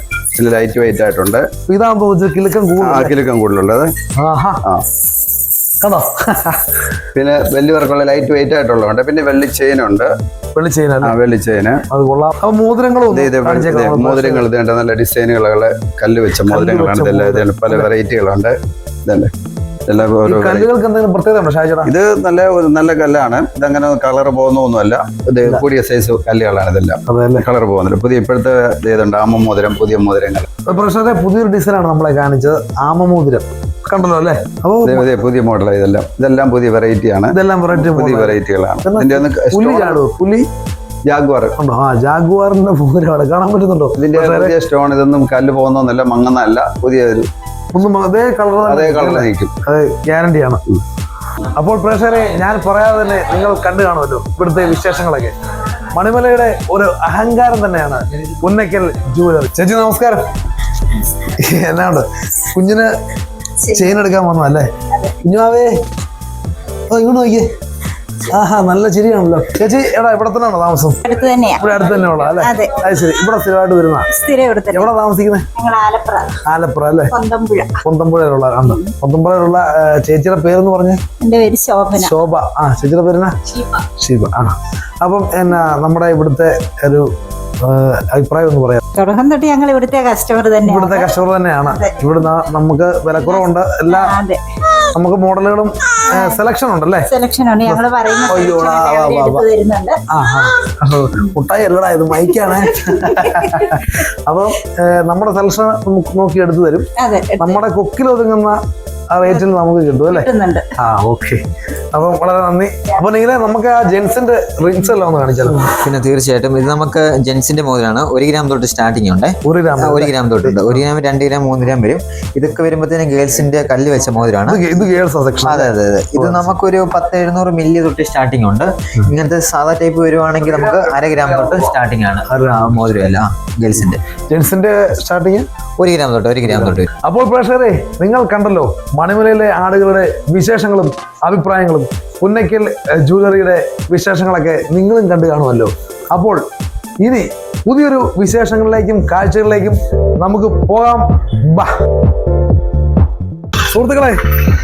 ലൈറ്റ് വെയിറ്റ് ആയിട്ടുണ്ട്. ഇതാകുമ്പോൾ കിലുക്കം കൂടുതൽ കിലുക്കം കൂടുതലുള്ളത്. കണ്ടോ പിന്നെ വലിയവർക്കുള്ള ലൈറ്റ് വെയിറ്റ് ആയിട്ടുള്ളതുണ്ട്. പിന്നെ വെള്ളി ചെയിൻ ഉണ്ട്. വെള്ളി ആ വെള്ളി ചെയിന് അത് കൊള്ളാം. അപ്പൊ മോതിരങ്ങളും മോതിരങ്ങൾ ഇതുണ്ട് നല്ല ഡിസൈനുകളുള്ള കല്ല് വെച്ച മോതിരങ്ങളാണ്. ഇതെല്ലാം പല വെറൈറ്റികളുണ്ട് ഇതല്ലേ? ഇത് നല്ല നല്ല കല്ലാണ്. ഇതങ്ങനെ കളർ പോകുന്നൊന്നുമല്ല. ഇത് കൂടിയ സൈസ് കല്ലുകളാണ് ഇതെല്ലാം. കളർ പോകുന്നില്ല. പുതിയ ഇപ്പോഴത്തെ ഇത് ഇതുണ്ട്. ആമ മോതിരം പുതിയ മോതിരങ്ങൾ. പ്രൊഫസറെ പുതിയൊരു ഡിസൈനാണ് നമ്മളെ കാണിച്ചത്. ആമമോതിരം കണ്ടല്ലോ അല്ലേ അതെ പുതിയ മോഡലാണ് മോഡൽ ഇതെല്ലാം ഇതെല്ലാം പുതിയ വെറൈറ്റി ആണ്. ഇതെല്ലാം വെറൈറ്റി പുതിയ വെറൈറ്റികളാണ് എന്റെ ഇതിന്റെ ഒന്ന് പുലി ചാടുവോ? പുലി? ജാഗ്വാർ. ഉണ്ടോ? ആ ജാഗ്വാറിന്റെ കാണാൻ പറ്റുന്നുണ്ടോ? ഇതിന്റെ പുതിയ സ്റ്റോൺ ഇതൊന്നും കല്ല് പോകുന്നൊന്നുമല്ല മങ്ങുന്നതല്ല പുതിയ ഒരു ഒന്നും അതേ കളർ അതേ കളർ നിൽക്കും. അത് ഗ്യാരണ്ടിയാണ് അപ്പോൾ പ്രേക്ഷകരെ ഞാൻ പറയാതെ തന്നെ നിങ്ങൾ കണ്ടു കാണുമല്ലോ ഇവിടുത്തെ വിശേഷങ്ങളൊക്കെ. മണിമലയുടെ ഒരു അഹങ്കാരം തന്നെയാണ് പുന്നക്കൽ ജൂവലറി ചേച്ചി നമസ്കാരം. എന്നാണ് കുഞ്ഞിന് ചെയിൻ എടുക്കാൻ വന്നതല്ലേ കുഞ്ഞുമാവേ ഓ ഇങ്ങോട്ട് നോക്കിയേ. ആഹാ നല്ല ചിരിയാണല്ലോ. ചേച്ചി എടാ ഇവിടെ തന്നെയാണോ താമസം? ഇവിടെ അടുത്ത് തന്നെ ഉള്ള? അല്ലേ? അതെ. ശരി. ഇവിടെ സ്ഥിരമായിട്ട് വരുന്ന എവിടെ താമസിക്കുന്നത് ആലപ്പുഴ. അല്ലേ? പൊന്തമ്പുഴയിലുള്ള ആണ്? പൊന്തമ്പുഴയിലുള്ള ചേച്ചിയുടെ പേരെന്ന് പറഞ്ഞേ? ശോഭ. ആ ചേച്ചിയുടെ പേരെന്നാ? ശിവ. ആ അപ്പം എന്നാ നമ്മുടെ ഇവിടുത്തെ ഒരു അഭിപ്രായം ഒന്ന് പറയാം. തുടക്കം തൊട്ട് ഞങ്ങൾ ഇവിടുത്തെ കസ്റ്റമർ തന്നെ ഇവിടുത്തെ കസ്റ്റമർ തന്നെയാണ്. ഇവിടുന്ന് നമുക്ക് വിലക്കുറവുണ്ട്. എല്ലാ നമുക്ക് മോഡലുകളും സെലക്ഷൻ ഉണ്ടല്ലേ? സെലക്ഷൻ ഉണ്ട്. ഞങ്ങൾ പറയുന്ന മുട്ടായി അല്ലടാ ഇത് മൈക്കാണ്. അപ്പം നമ്മുടെ സെലക്ഷൻ നോക്കി എടുത്തു തരും. നമ്മുടെ കൊക്കിൽ ഒതുങ്ങുന്ന ആ റേറ്റിൽ നമുക്ക് കിട്ടും അല്ലേ? ആ ഓക്കെ അപ്പം വളരെ നന്ദി. അപ്പൊ നിങ്ങൾ നമുക്ക് ആ ജെൻസിന്റെ റിങ്സ് എല്ലാം ഒന്ന് കാണിച്ചാലോ? പിന്നെ തീർച്ചയായിട്ടും ഇത് നമുക്ക് ജെൻസിന്റെ മോതിരാണ്. ഒരു ഗ്രാം തൊട്ട് സ്റ്റാർട്ടിംഗ് ഉണ്ട്. ഒരു ഗ്രാം. ഒരു ഗ്രാം തൊട്ടുണ്ട്. ഒരു ഗ്രാം രണ്ട് ഗ്രാം മൂന്ന് ഗ്രാം വരും. ഇതൊക്കെ വരുമ്പോഴത്തേനും ഗേൾസിന്റെ കല്ല് വെച്ച മോതിരാണ്. ഇത് ഇത് ഗേൾസ് സെക്ഷൻ അതെ അതെ അതെ. ഇത് നമുക്കൊരു പത്ത് എഴുന്നൂറ് മില്ലി തൊട്ട് സ്റ്റാർട്ടിംഗ് ഉണ്ട്. ഇങ്ങനത്തെ സാധാ ടൈപ്പ് വരുവാണെങ്കിൽ നമുക്ക് അര ഗ്രാം തൊട്ട് സ്റ്റാർട്ടിംഗ് ആണ്. മോതിരം അല്ല ഗേൾസിന്റെ. ജെൻസിന്റെ സ്റ്റാർട്ടിങ് ഒരു ഗ്രാം തൊട്ട് ഒരു ഗ്രാം തൊട്ട് അപ്പോൾ പ്രേക്ഷകരെ നിങ്ങൾ കണ്ടല്ലോ മണിമലയിലെ ആടുകളുടെ വിശേഷങ്ങളും അഭിപ്രായങ്ങളും പുന്നയ്ക്കൽ ജ്വല്ലറിയുടെ വിശേഷങ്ങളൊക്കെ നിങ്ങളും കണ്ടു കാണുമല്ലോ. അപ്പോൾ ഇനി പുതിയൊരു വിശേഷങ്ങളിലേക്കും കാഴ്ചകളിലേക്കും നമുക്ക് പോകാം. സുഹൃത്തുക്കളെ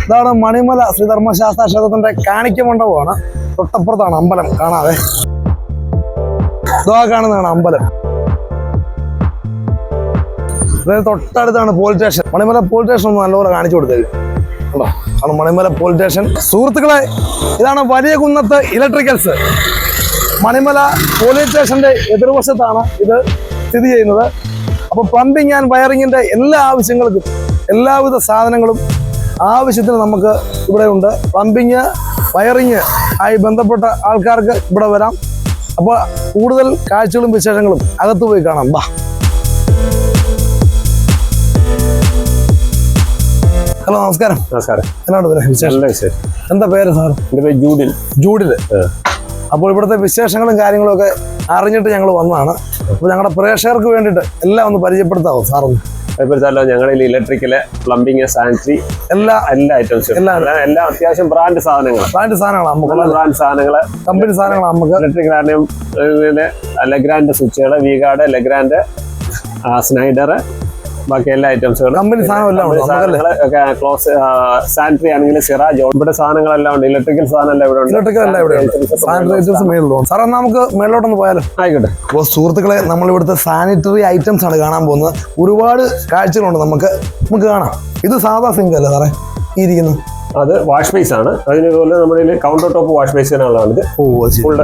ഇതാണ് മണിമല ശ്രീധർമ്മശാസ്ത്ര ക്ഷേത്രത്തിന്റെ കാണിക്ക മണ്ഡപമാണ്. തൊട്ടപ്പുറത്താണ് അമ്പലം. കാണാതെ കാണുന്നതാണ് അമ്പലം. അതായത് തൊട്ടടുത്താണ് police station. Manimala police station ഒന്ന് നല്ലപോലെ കാണിച്ചു കൊടുത്തേക്ക് ആണ് മണിമല പോലീസ് സ്റ്റേഷൻ സുഹൃത്തുക്കളെ ഇതാണ് വലിയ കുന്നത്ത് ഇലക്ട്രിക്കൽസ് മണിമല പോലീസ് സ്റ്റേഷന്റെ എതിർവശത്താണ് ഇത് സ്ഥിതി ചെയ്യുന്നത്. അപ്പോൾ പ്ലംബിംഗ് ആൻഡ് വയറിങ്ങിന്റെ എല്ലാ ആവശ്യങ്ങൾക്കും എല്ലാവിധ സാധനങ്ങളും ആവശ്യത്തിന് നമുക്ക് ഇവിടെ ഉണ്ട്. പ്ലംബിങ് വയറിങ് ആയി ബന്ധപ്പെട്ട ആൾക്കാർക്ക് ഇവിടെ വരാം. അപ്പോൾ കൂടുതൽ കാഴ്ചകളും വിശേഷങ്ങളും അകത്ത് പോയി കാണാം. ബാ. ഹലോ നമസ്കാരം. നമസ്കാരം. എന്നാണ് വിശേഷം? എന്താ പേര് സാർ? എന്റെ പേര് ജൂഡിൽ. ജൂഡിൽ. അപ്പോൾ ഇവിടുത്തെ വിശേഷങ്ങളും കാര്യങ്ങളും ഒക്കെ അറിഞ്ഞിട്ട് ഞങ്ങൾ വന്നതാണ്. അപ്പോൾ ഞങ്ങളുടെ പ്രേക്ഷകർക്ക് വേണ്ടിയിട്ട് എല്ലാം ഒന്ന് പരിചയപ്പെടുത്താവോ സാറൊന്ന്? പരിപ്പെടുത്താലോ ഞങ്ങളിൽ ഇലക്ട്രിക്കൽ പ്ലംബിങ് സാനിറ്ററി എല്ലാ എല്ലാ ഐറ്റംസും എല്ലാ എല്ലാ അത്യാവശ്യം ബ്രാൻഡ് സാധനങ്ങൾ ബ്രാൻഡ് സാധനങ്ങളാണ് നമുക്ക് ബ്രാൻഡ് സാധനങ്ങൾ കമ്പനി സാധനങ്ങളാണ് നമുക്ക്. ഇലക്ട്രിക് ആണെങ്കിലും ലെഗ്രാൻഡ് സ്വിച്ചുകൾ വിഗാർഡ് ലെഗ്രാൻഡ് സ്നൈഡർ ബാക്കി എല്ലാ ഐറ്റംസുകളും. കമ്പനി ക്ലോസ് സാനിറ്ററി ആണെങ്കിൽ സിറാജ് ഇവിടെ സാധനങ്ങളെല്ലാം ഉണ്ട്. ഇലക്ട്രിക്കൽ സാധനം ഇവിടെ ഉണ്ട്. ഇലക്ട്രിക്കൽ എല്ലാം ഇവിടെ സാനിറ്ററി ഐറ്റംസ് മേളിലുണ്ട് സാറേ നമുക്ക് മേളിലോട്ടൊന്ന് പോയാലോ? ആയിക്കോട്ടെ. അപ്പോൾ സുഹൃത്തുക്കളെ നമ്മൾ ഇവിടുത്തെ സാനിറ്ററി ഐറ്റംസ് ആണ് കാണാൻ പോകുന്നത്. ഒരുപാട് കാഴ്ചകളുണ്ട് നമുക്ക്. നമുക്ക് കാണാം. ഇത് സാധാ സിങ്ക് അല്ലേ സാറേ? ഈ ഇരിക്കുന്നു അത് വാഷ് ബേസ് ആണ്. അതിനുപോലെ നമ്മുടെ കൗണ്ടർ ടോപ്പ് വാഷ് ബേസിനുള്ളതാണ് ഇത്. ഫുൾ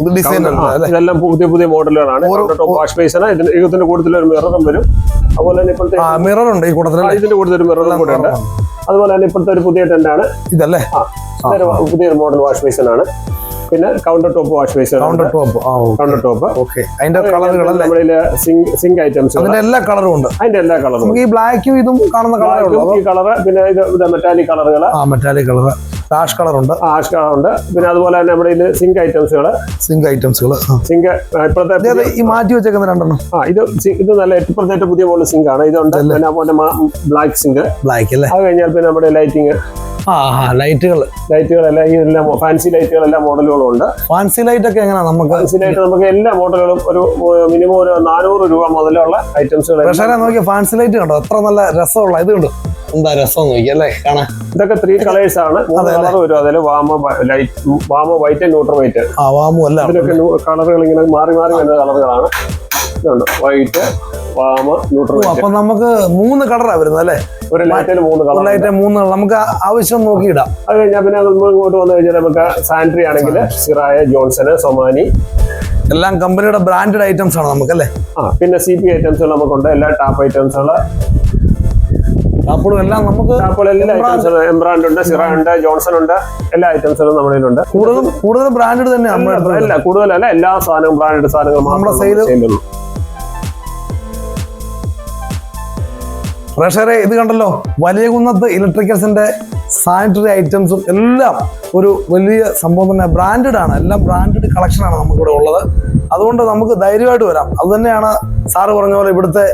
ഇത് ഡിസൈൻ ഇതെല്ലാം പുതിയ പുതിയ മോഡലുകളാണ് ടോപ്പ് വാഷ് ബേസ് ഇതിന്റെ കൂടുതൽ ഒരു മിററും വരും. അതുപോലെ തന്നെ ഇപ്പോഴത്തെ മിറർ ഉണ്ട് ഈ ആ, ഇതിന്റെ കൂടുതൽ ഒരു മിററും കൂടെ ഉണ്ട്. അതുപോലെ തന്നെ ഇപ്പോഴത്തെ ഒരു പുതിയ ടെൻഡാണ് ഇതല്ലേ? പുതിയൊരു മോഡൽ വാഷ് ബേസിനാണ് പിന്നെ counter top wash base counter top counter top okay അതിന്റെ കളറുകൾ നമ്മുടെ സിങ്ക് ഐറ്റംസ് അതിന്റെ എല്ലാ കളറും ഉണ്ട്. അതിന്റെ എല്ലാ കളറും ഈ ബ്ലാക്കും ഇതും കാണുന്ന കളറും ഈ കളർ പിന്നെ ഇത് മെറ്റാലിക് കളറുകൾ ആ മെറ്റാലിക് കളർ ആഷ് കളർ ഉണ്ട് ആഷ് കളർ ഉണ്ട് പിന്നെ അതുപോലെ തന്നെ നമ്മുടെ ഇതിൽ സിങ്ക് ഐറ്റംസുകൾ സിങ്ക് ഐറ്റംസുകൾ സിങ്ക് ഇപ്പോഴത്തെ ഈ മാറ്റി വെച്ചേക്കുന്ന രണ്ടെണ്ണം. ആ ഇത് ഇത് നല്ല ഇപ്പോഴത്തെ ഏറ്റവും പുതിയ മോഡൽ സിങ്ക് ആണ് ഇതുണ്ട് പിന്നെ അതുപോലെ ബ്ലാക്ക് സിങ്ക്. ബ്ലാക്ക് അല്ലേ? അത് കഴിഞ്ഞാൽ പിന്നെ നമ്മുടെ ലൈറ്റിങ്. ആ ലൈറ്റുകൾ. ലൈറ്റുകളെല്ലാം ഈ എല്ലാ ഫാൻസി ലൈറ്റുകളെല്ലാം മോഡലുകളും ഉണ്ട്. ഫാൻസി ലൈറ്റ് ഒക്കെ എങ്ങനെയാ നമുക്ക്? ഫാൻസി ലൈറ്റ് നമുക്ക് എല്ലാ മോഡലുകളും ഒരു മിനിമം ഒരു നാനൂറ് രൂപ മുതലുള്ള ഐറ്റംസുകൾ പക്ഷേ നോക്കി ഫാൻസി ലൈറ്റ് കണ്ടോ? എത്ര നല്ല രസമുള്ള ഇത് കണ്ടോ? എന്താ രസം നോക്കി അല്ലേ? കാണാൻ. ഇതൊക്കെ ത്രീ കളേഴ്സ് ആണ്. കളർ വരും. അതിൽ warm light warm white neutral white ആ വാമു അല്ല ഇതിലൊക്കെ കളറുകൾ ഇങ്ങനെ മാറി മാറി വരുന്ന കളറുകളാണ് ഇതുണ്ട് വൈറ്റ് വാമ ന്യൂട്രൽ അപ്പൊ നമുക്ക് മൂന്ന് കളറാ വരുന്നത് അല്ലേ? ഒരു ലൈറ്റിൽ മൂന്ന് കളർ ലൈറ്റ് മൂന്ന് കളർ നമുക്ക് ആവശ്യം നോക്കിയിടാം അത് കഴിഞ്ഞാൽ പിന്നെ ഇങ്ങോട്ട് വന്നു കഴിഞ്ഞാൽ നമുക്ക് സാനിറ്ററി ആണെങ്കിൽ സിറായ ജോൺസൺ സൊമാനി എല്ലാം കമ്പനിയുടെ ബ്രാൻഡഡ് ഐറ്റംസ് ആണ് നമുക്ക് അല്ലേ? ആ പിന്നെ സി പി ഐറ്റംസ് നമുക്കുണ്ട്. എല്ലാ ടാപ്പ് ഐറ്റംസ് അപ്പോഴും എല്ലാം നമുക്ക് എംബ്രാൻഡ് ഉണ്ട് സിറ ഉണ്ട് ജോൺസൺ ഉണ്ട്. എല്ലാ ഐറ്റംസുകളും നമ്മുടെ ഉണ്ട് കൂടുതൽ കൂടുതൽ ബ്രാൻഡഡ് തന്നെ നമ്മുടെ അടുത്ത് അല്ല കൂടുതലല്ല എല്ലാ സാധനവും ബ്രാൻഡഡ് സാധനങ്ങളും നമ്മുടെ sale- പ്രഷറെ ഇത് കണ്ടല്ലോ വലിയ കുന്നത്ത് ഇലക്ട്രിക്കൽസിന്റെ സാനിറ്ററി ഐറ്റംസും എല്ലാം ഒരു വലിയ സംഭവം തന്നെ. ബ്രാൻഡഡ് ആണ് എല്ലാം ബ്രാൻഡഡ് കളക്ഷനാണ് നമുക്കിവിടെ ഉള്ളത്. അതുകൊണ്ട് നമുക്ക് ധൈര്യമായിട്ട് വരാം. അത് തന്നെയാണ് സാറ് പറഞ്ഞ പോലെ ഇവിടുത്തെ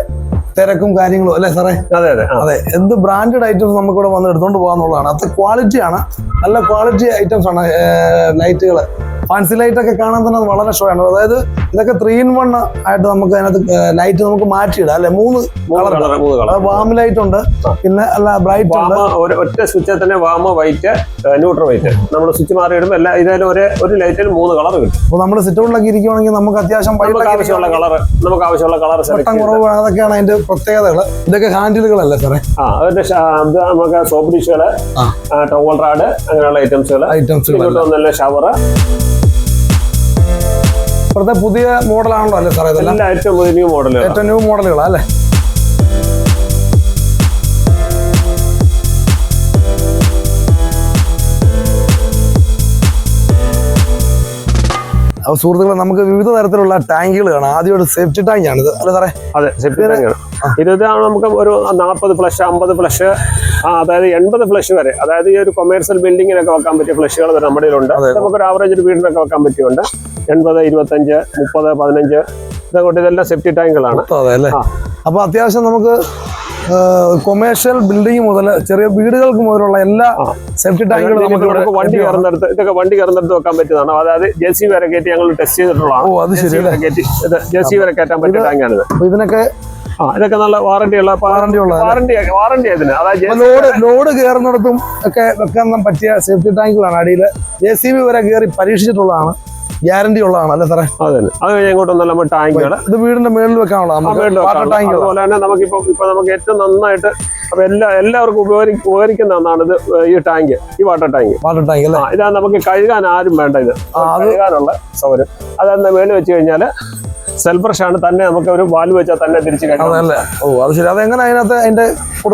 തിരക്കും കാര്യങ്ങളും അല്ലേ സാറേ? അതെ അതെ. അതെ എന്ത് ബ്രാൻഡഡ് ഐറ്റംസ് നമുക്കിവിടെ വന്ന് എടുത്തുകൊണ്ട് പോകാന്നുള്ളതാണ്. അത് ക്വാളിറ്റിയാണ് നല്ല ക്വാളിറ്റി ഐറ്റംസ് ആണ് ലൈറ്റുകൾ ഫാൻസി ലൈറ്റ് ഒക്കെ കാണാൻ തന്നെ വളരെ ഷോയാണ് അതായത് ഇതൊക്കെ ത്രീ ഇൻ വൺ ആയിട്ട് നമുക്ക് അതിനകത്ത് ലൈറ്റ് നമുക്ക് മാറ്റിയിടാം അല്ലെ? മൂന്ന് കളർ വാം ലൈറ്റ് ഉണ്ട്. പിന്നെ അല്ല ബ്രൈറ്റ് ഉണ്ട്. ഒറ്റ സ്വിച്ചിൽ തന്നെ വാമ വൈറ്റ് ന്യൂട്രൽ വൈറ്റ് നമ്മൾ സ്വിച്ച് മാറി ഇടുമ്പോൾ എല്ലാ ഇതായാലും ഒരേ ഒരു ലൈറ്റിൽ മൂന്ന് കളർ കിട്ടും. അപ്പൊ നമ്മൾ സിറ്റൗട്ടിലൊക്കെ ഇരിക്കുവാണെങ്കിൽ നമുക്ക് അത്യാവശ്യം ആവശ്യമുള്ള കളർ നമുക്ക് ആവശ്യമുള്ള കളർ സെലക്ട് വെട്ടം കുറവ് അതൊക്കെയാണ് അതിന്റെ പ്രത്യേകതകൾ. ഇതൊക്കെ ഹാൻഡിലുകളല്ലേ സാറേ? ആ അതിന്റെ നമുക്ക് സോപ്പ് ഡിഷുകൾ ആ. ടവൽ റാഡ് അങ്ങനെയുള്ള ഐറ്റംസുകൾ വന്നല്ല ഷവർ ഇപ്പോഴത്തെ പുതിയ മോഡലാണല്ലോ അല്ലേ സാറേ ഇതെല്ലാം? ഏറ്റവും ന്യൂ ഏറ്റവും ന്യൂ മോഡലുകളാണ് അല്ലേ? അപ്പോൾ സുഹൃത്തുക്കളെ നമുക്ക് വിവിധ തരത്തിലുള്ള ടാങ്കുകൾ കാണാം ആദ്യം ഒരു സേഫ്റ്റി ടാങ്കാണ് ഇത് അല്ലേ സാറേ? അതെ സേഫ്റ്റി ടാങ്കാണ് ഇതാണ് നമുക്ക് ഒരു നാൽപ്പത് ഫ്ലഷ് അമ്പത് ഫ്ലഷ് അതായത് എൺപത് ഫ്ലഷ് വരെ. അതായത് ഈ ഒരു കൊമേഴ്സ്യൽ ബിൽഡിങ്ങിനൊക്കെ വെക്കാൻ പറ്റിയ ഫ്ലഷുകൾ നമ്മുടെ ഉണ്ട് നമുക്കൊരു ആവറേജ് ഒരു വീടിനൊക്കെ വെക്കാൻ പറ്റിയുണ്ട് എൺപത് ഇരുപത്തഞ്ച് മുപ്പത് പതിനഞ്ച്. ഇതൊക്കെ ഇതെല്ലാം സെഫ്റ്റി ടാങ്കുകളാണ് അപ്പൊ അല്ലേ? ആ. അപ്പോൾ അത്യാവശ്യം നമുക്ക് കൊമേഴ്ഷ്യൽ ബിൽഡിംഗ് മുതൽ ചെറിയ വീടുകൾക്ക് മുതലുള്ള എല്ലാ. സേഫ്റ്റി ടാങ്കുകളും നമുക്ക് വണ്ടി. കയറുന്നിടത്ത് ഇതൊക്കെ വണ്ടി കയറുന്നിടത്ത് വെക്കാൻ പറ്റുന്നതാണ്. അതായത് ജെ സി വരെ കയറ്റി ഞങ്ങൾ ടെസ്റ്റ് ചെയ്തിട്ടുള്ളതാണ്. ഓ അത് ശരി ജെ സി വരെ കയറ്റാൻ പറ്റിയ ടാങ്കാണിത് ഇതിനൊക്കെ ആ ഇതൊക്കെ നല്ല വാറണ്ടി ഉള്ള വാറണ്ടി ഉള്ള വാറണ്ടി വാറണ്ടി അതിന് അതായത് ലോഡ് ലോഡ് കയറുന്നിടത്തും ഒക്കെ വെക്കാൻ പറ്റിയ സേഫ്റ്റി ടാങ്കുകളാണ് അടിയിൽ ജെ സി ബി വരെ കയറി പരീക്ഷിച്ചിട്ടുള്ളതാണ്. ഗ്യാരണ്ടി ഉള്ളതാണ് അല്ലേ സാറേ? അത്. തന്നെ അത് കഴിഞ്ഞ് ഇങ്ങോട്ട് നല്ല ടാങ്കുകൾ ഇത് വീടിന്റെ മേളിൽ വെക്കാനുള്ള അതുപോലെ തന്നെ നമുക്കിപ്പോ ഇപ്പൊ നമുക്ക് ഏറ്റവും നന്നായിട്ട് അപ്പൊ എല്ലാ എല്ലാവർക്കും ഉപകരി ഉപകരിക്കുന്ന ഒന്നാണ് ഇത് ഈ ടാങ്ക് ഈ വാട്ടർ ടാങ്ക് വാട്ടർ ടാങ്ക് അല്ലേ? ഇതാ നമുക്ക് കഴുകാൻ ആരും വേണ്ട ഇത്. കഴുകാനുള്ള സൗകര്യം. അതെന്താ മേളിൽ വെച്ച് കഴിഞ്ഞാൽ സെൽഫ്രഷ് ആണ്. തന്നെ നമുക്ക് ഒരു വാൽ വെച്ചാൽ തന്നെ തിരിച്ച് ഓ അത് ശരി. അതെങ്ങനെ അതിനകത്ത് അതിന്റെ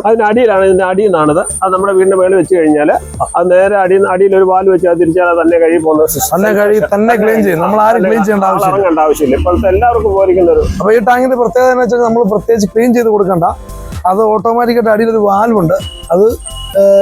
അതിന്റെ അടിയിലാണ് ഇതിന്റെ അടിയിൽ നിന്നാണിത്. അത് നമ്മുടെ വീടിന്റെ മേളിൽ വെച്ച് കഴിഞ്ഞാൽ അത് നേരെ അടിയിൽ അടിയിൽ ഒരു വാൽ വെച്ച് അത് തിരിച്ചാൽ തന്നെ കഴുകി പോകുന്ന system. തന്നെ കഴി തന്നെ ക്ലീൻ ചെയ്യും. നമ്മൾ ആരും ക്ലീൻ ചെയ്യേണ്ട ആവശ്യമില്ല. ആവശ്യമില്ല. ഇപ്പോഴത്തെ എല്ലാവർക്കും ഉപകരിക്കുന്ന ഒരു അപ്പൊ ഈ ടാങ്കിന്റെ പ്രത്യേകത എന്ന് വെച്ചാൽ നമ്മൾ പ്രത്യേകിച്ച് ക്ലീൻ ചെയ്ത് കൊടുക്കണ്ട. അത് ഓട്ടോമാറ്റിക്കായിട്ട് അടിയിൽ ഒരു വാൽവുണ്ട് അത്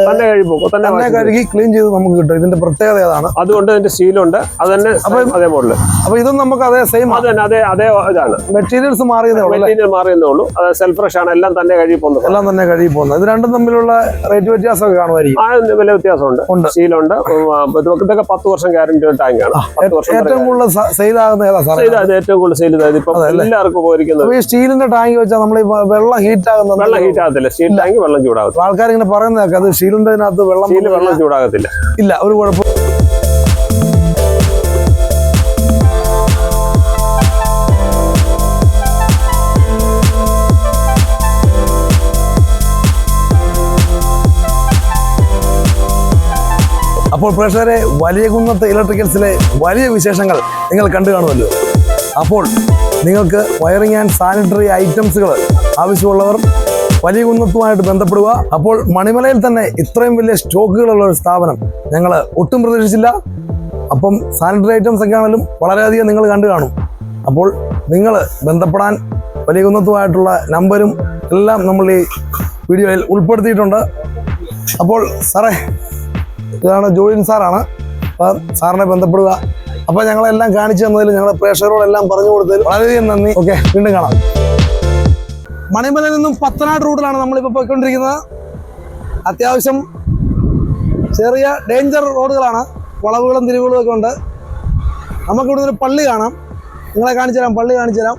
തന്നെ കഴുകി പോകും. തന്നെ കഴുകി ക്ലീൻ ചെയ്ത് നമുക്ക് കിട്ടും. ഇതിന്റെ പ്രത്യേകത ഏതാണ്? അതുകൊണ്ട് അതിന്റെ സീലുണ്ട് അത് തന്നെ അതേ മോഡൽ അപ്പൊ ഇതും നമുക്ക് അതേ സെയിം അത് തന്നെ അതേ അതേ ഇതാണ്. മെറ്റീരിയൽസ് മാറിയതേ ഉള്ളൂ മെറ്റീരിയൽ മാറിയതേ ഉള്ളൂ. അത് സെൽഫ് ഫ്രഷ് ആണ്. എല്ലാം തന്നെ കഴുകി പോകുന്നത്. എല്ലാം തന്നെ കഴുകി പോകുന്നത്. ഇത് രണ്ടും തമ്മിലുള്ള റേറ്റ് വ്യത്യാസമൊക്കെ കാണുമായിരിക്കും. ആ വില വ്യത്യാസമുണ്ട്. ആ, ഇതൊക്കെ പത്ത് വർഷം ഗ്യാരണ്ടി ടാങ്കാണ് പത്ത് വർഷം ഏറ്റവും കൂടുതൽ സെയിൽ ആകുന്ന ഏതാ സാറേ? ഇത് അത് ഏറ്റവും കൂടുതൽ സെയിൽ ചെയ്തത് ഇപ്പൊ എല്ലാവർക്കും ഉപകരിക്കുന്നത് ഈ സ്റ്റീലിന്റെ ടാങ്ക് വെച്ചാൽ നമ്മൾ വെള്ളം ഹീറ്റ് ആകുന്ന വെള്ളം ഹീറ്റ് ആകത്തില്ല. സ്റ്റീൽ ടാങ്ക് വെള്ളം ചൂടാകും ആൾക്കാർ ഇങ്ങനെ പറയുന്നതൊക്കെ അത് സ്റ്റീലിന്റെ അതിനകത്ത് വെള്ളം വെള്ളം ചൂടാകത്തില്ല. ഇല്ല ഒരു കുഴപ്പം അപ്പോൾ പ്രേക്ഷകരെ വലിയ കുന്നത്തെ ഇലക്ട്രിക്കൽസിലെ വലിയ വിശേഷങ്ങൾ നിങ്ങൾ കണ്ടു കാണുമല്ലോ. അപ്പോൾ നിങ്ങൾക്ക് വയറിംഗ് ആൻഡ് സാനിറ്ററി ഐറ്റംസുകൾ ആവശ്യമുള്ളവർ വലിയ കുന്നത്തുമായിട്ട് ബന്ധപ്പെടുക. അപ്പോൾ മണിമലയിൽ തന്നെ ഇത്രയും വലിയ സ്റ്റോക്കുകളുള്ള ഒരു സ്ഥാപനം ഞങ്ങൾ ഒട്ടും പ്രതീക്ഷിച്ചില്ല. അപ്പം സാനിറ്ററി ഐറ്റംസ് ഒക്കെ ആണെങ്കിലും വളരെയധികം നിങ്ങൾ കണ്ടു കാണും. അപ്പോൾ നിങ്ങൾ ബന്ധപ്പെടാൻ വലിയ കുന്നത്തുമായിട്ടുള്ള നമ്പരും എല്ലാം നമ്മൾ ഈ വീഡിയോയിൽ ഉൾപ്പെടുത്തിയിട്ടുണ്ട്. അപ്പോൾ സാറേ ഇതാണ് ജോയിൻ സാറാണ്. അപ്പം സാറിനെ ബന്ധപ്പെടുക. അപ്പം ഞങ്ങളെല്ലാം കാണിച്ചു തന്നതിൽ ഞങ്ങളുടെ പ്രേക്ഷകരോടെല്ലാം പറഞ്ഞു കൊടുത്തതിൽ വളരെയധികം നന്ദി. ഓക്കെ വീണ്ടും കാണാം. മണിമലയിൽ നിന്നും പത്തനാട് റൂട്ടിലാണ് നമ്മളിപ്പോൾ പോയിക്കൊണ്ടിരിക്കുന്നത്. അത്യാവശ്യം ചെറിയ ഡേഞ്ചർ റോഡുകളാണ് വളവുകളും തിരിവുകളും ഒക്കെ ഉണ്ട്. നമുക്ക് ഇവിടുന്ന് ഒരു പള്ളി കാണാം. നിങ്ങളെ കാണിച്ചു തരാം പള്ളി കാണിച്ചു തരാം.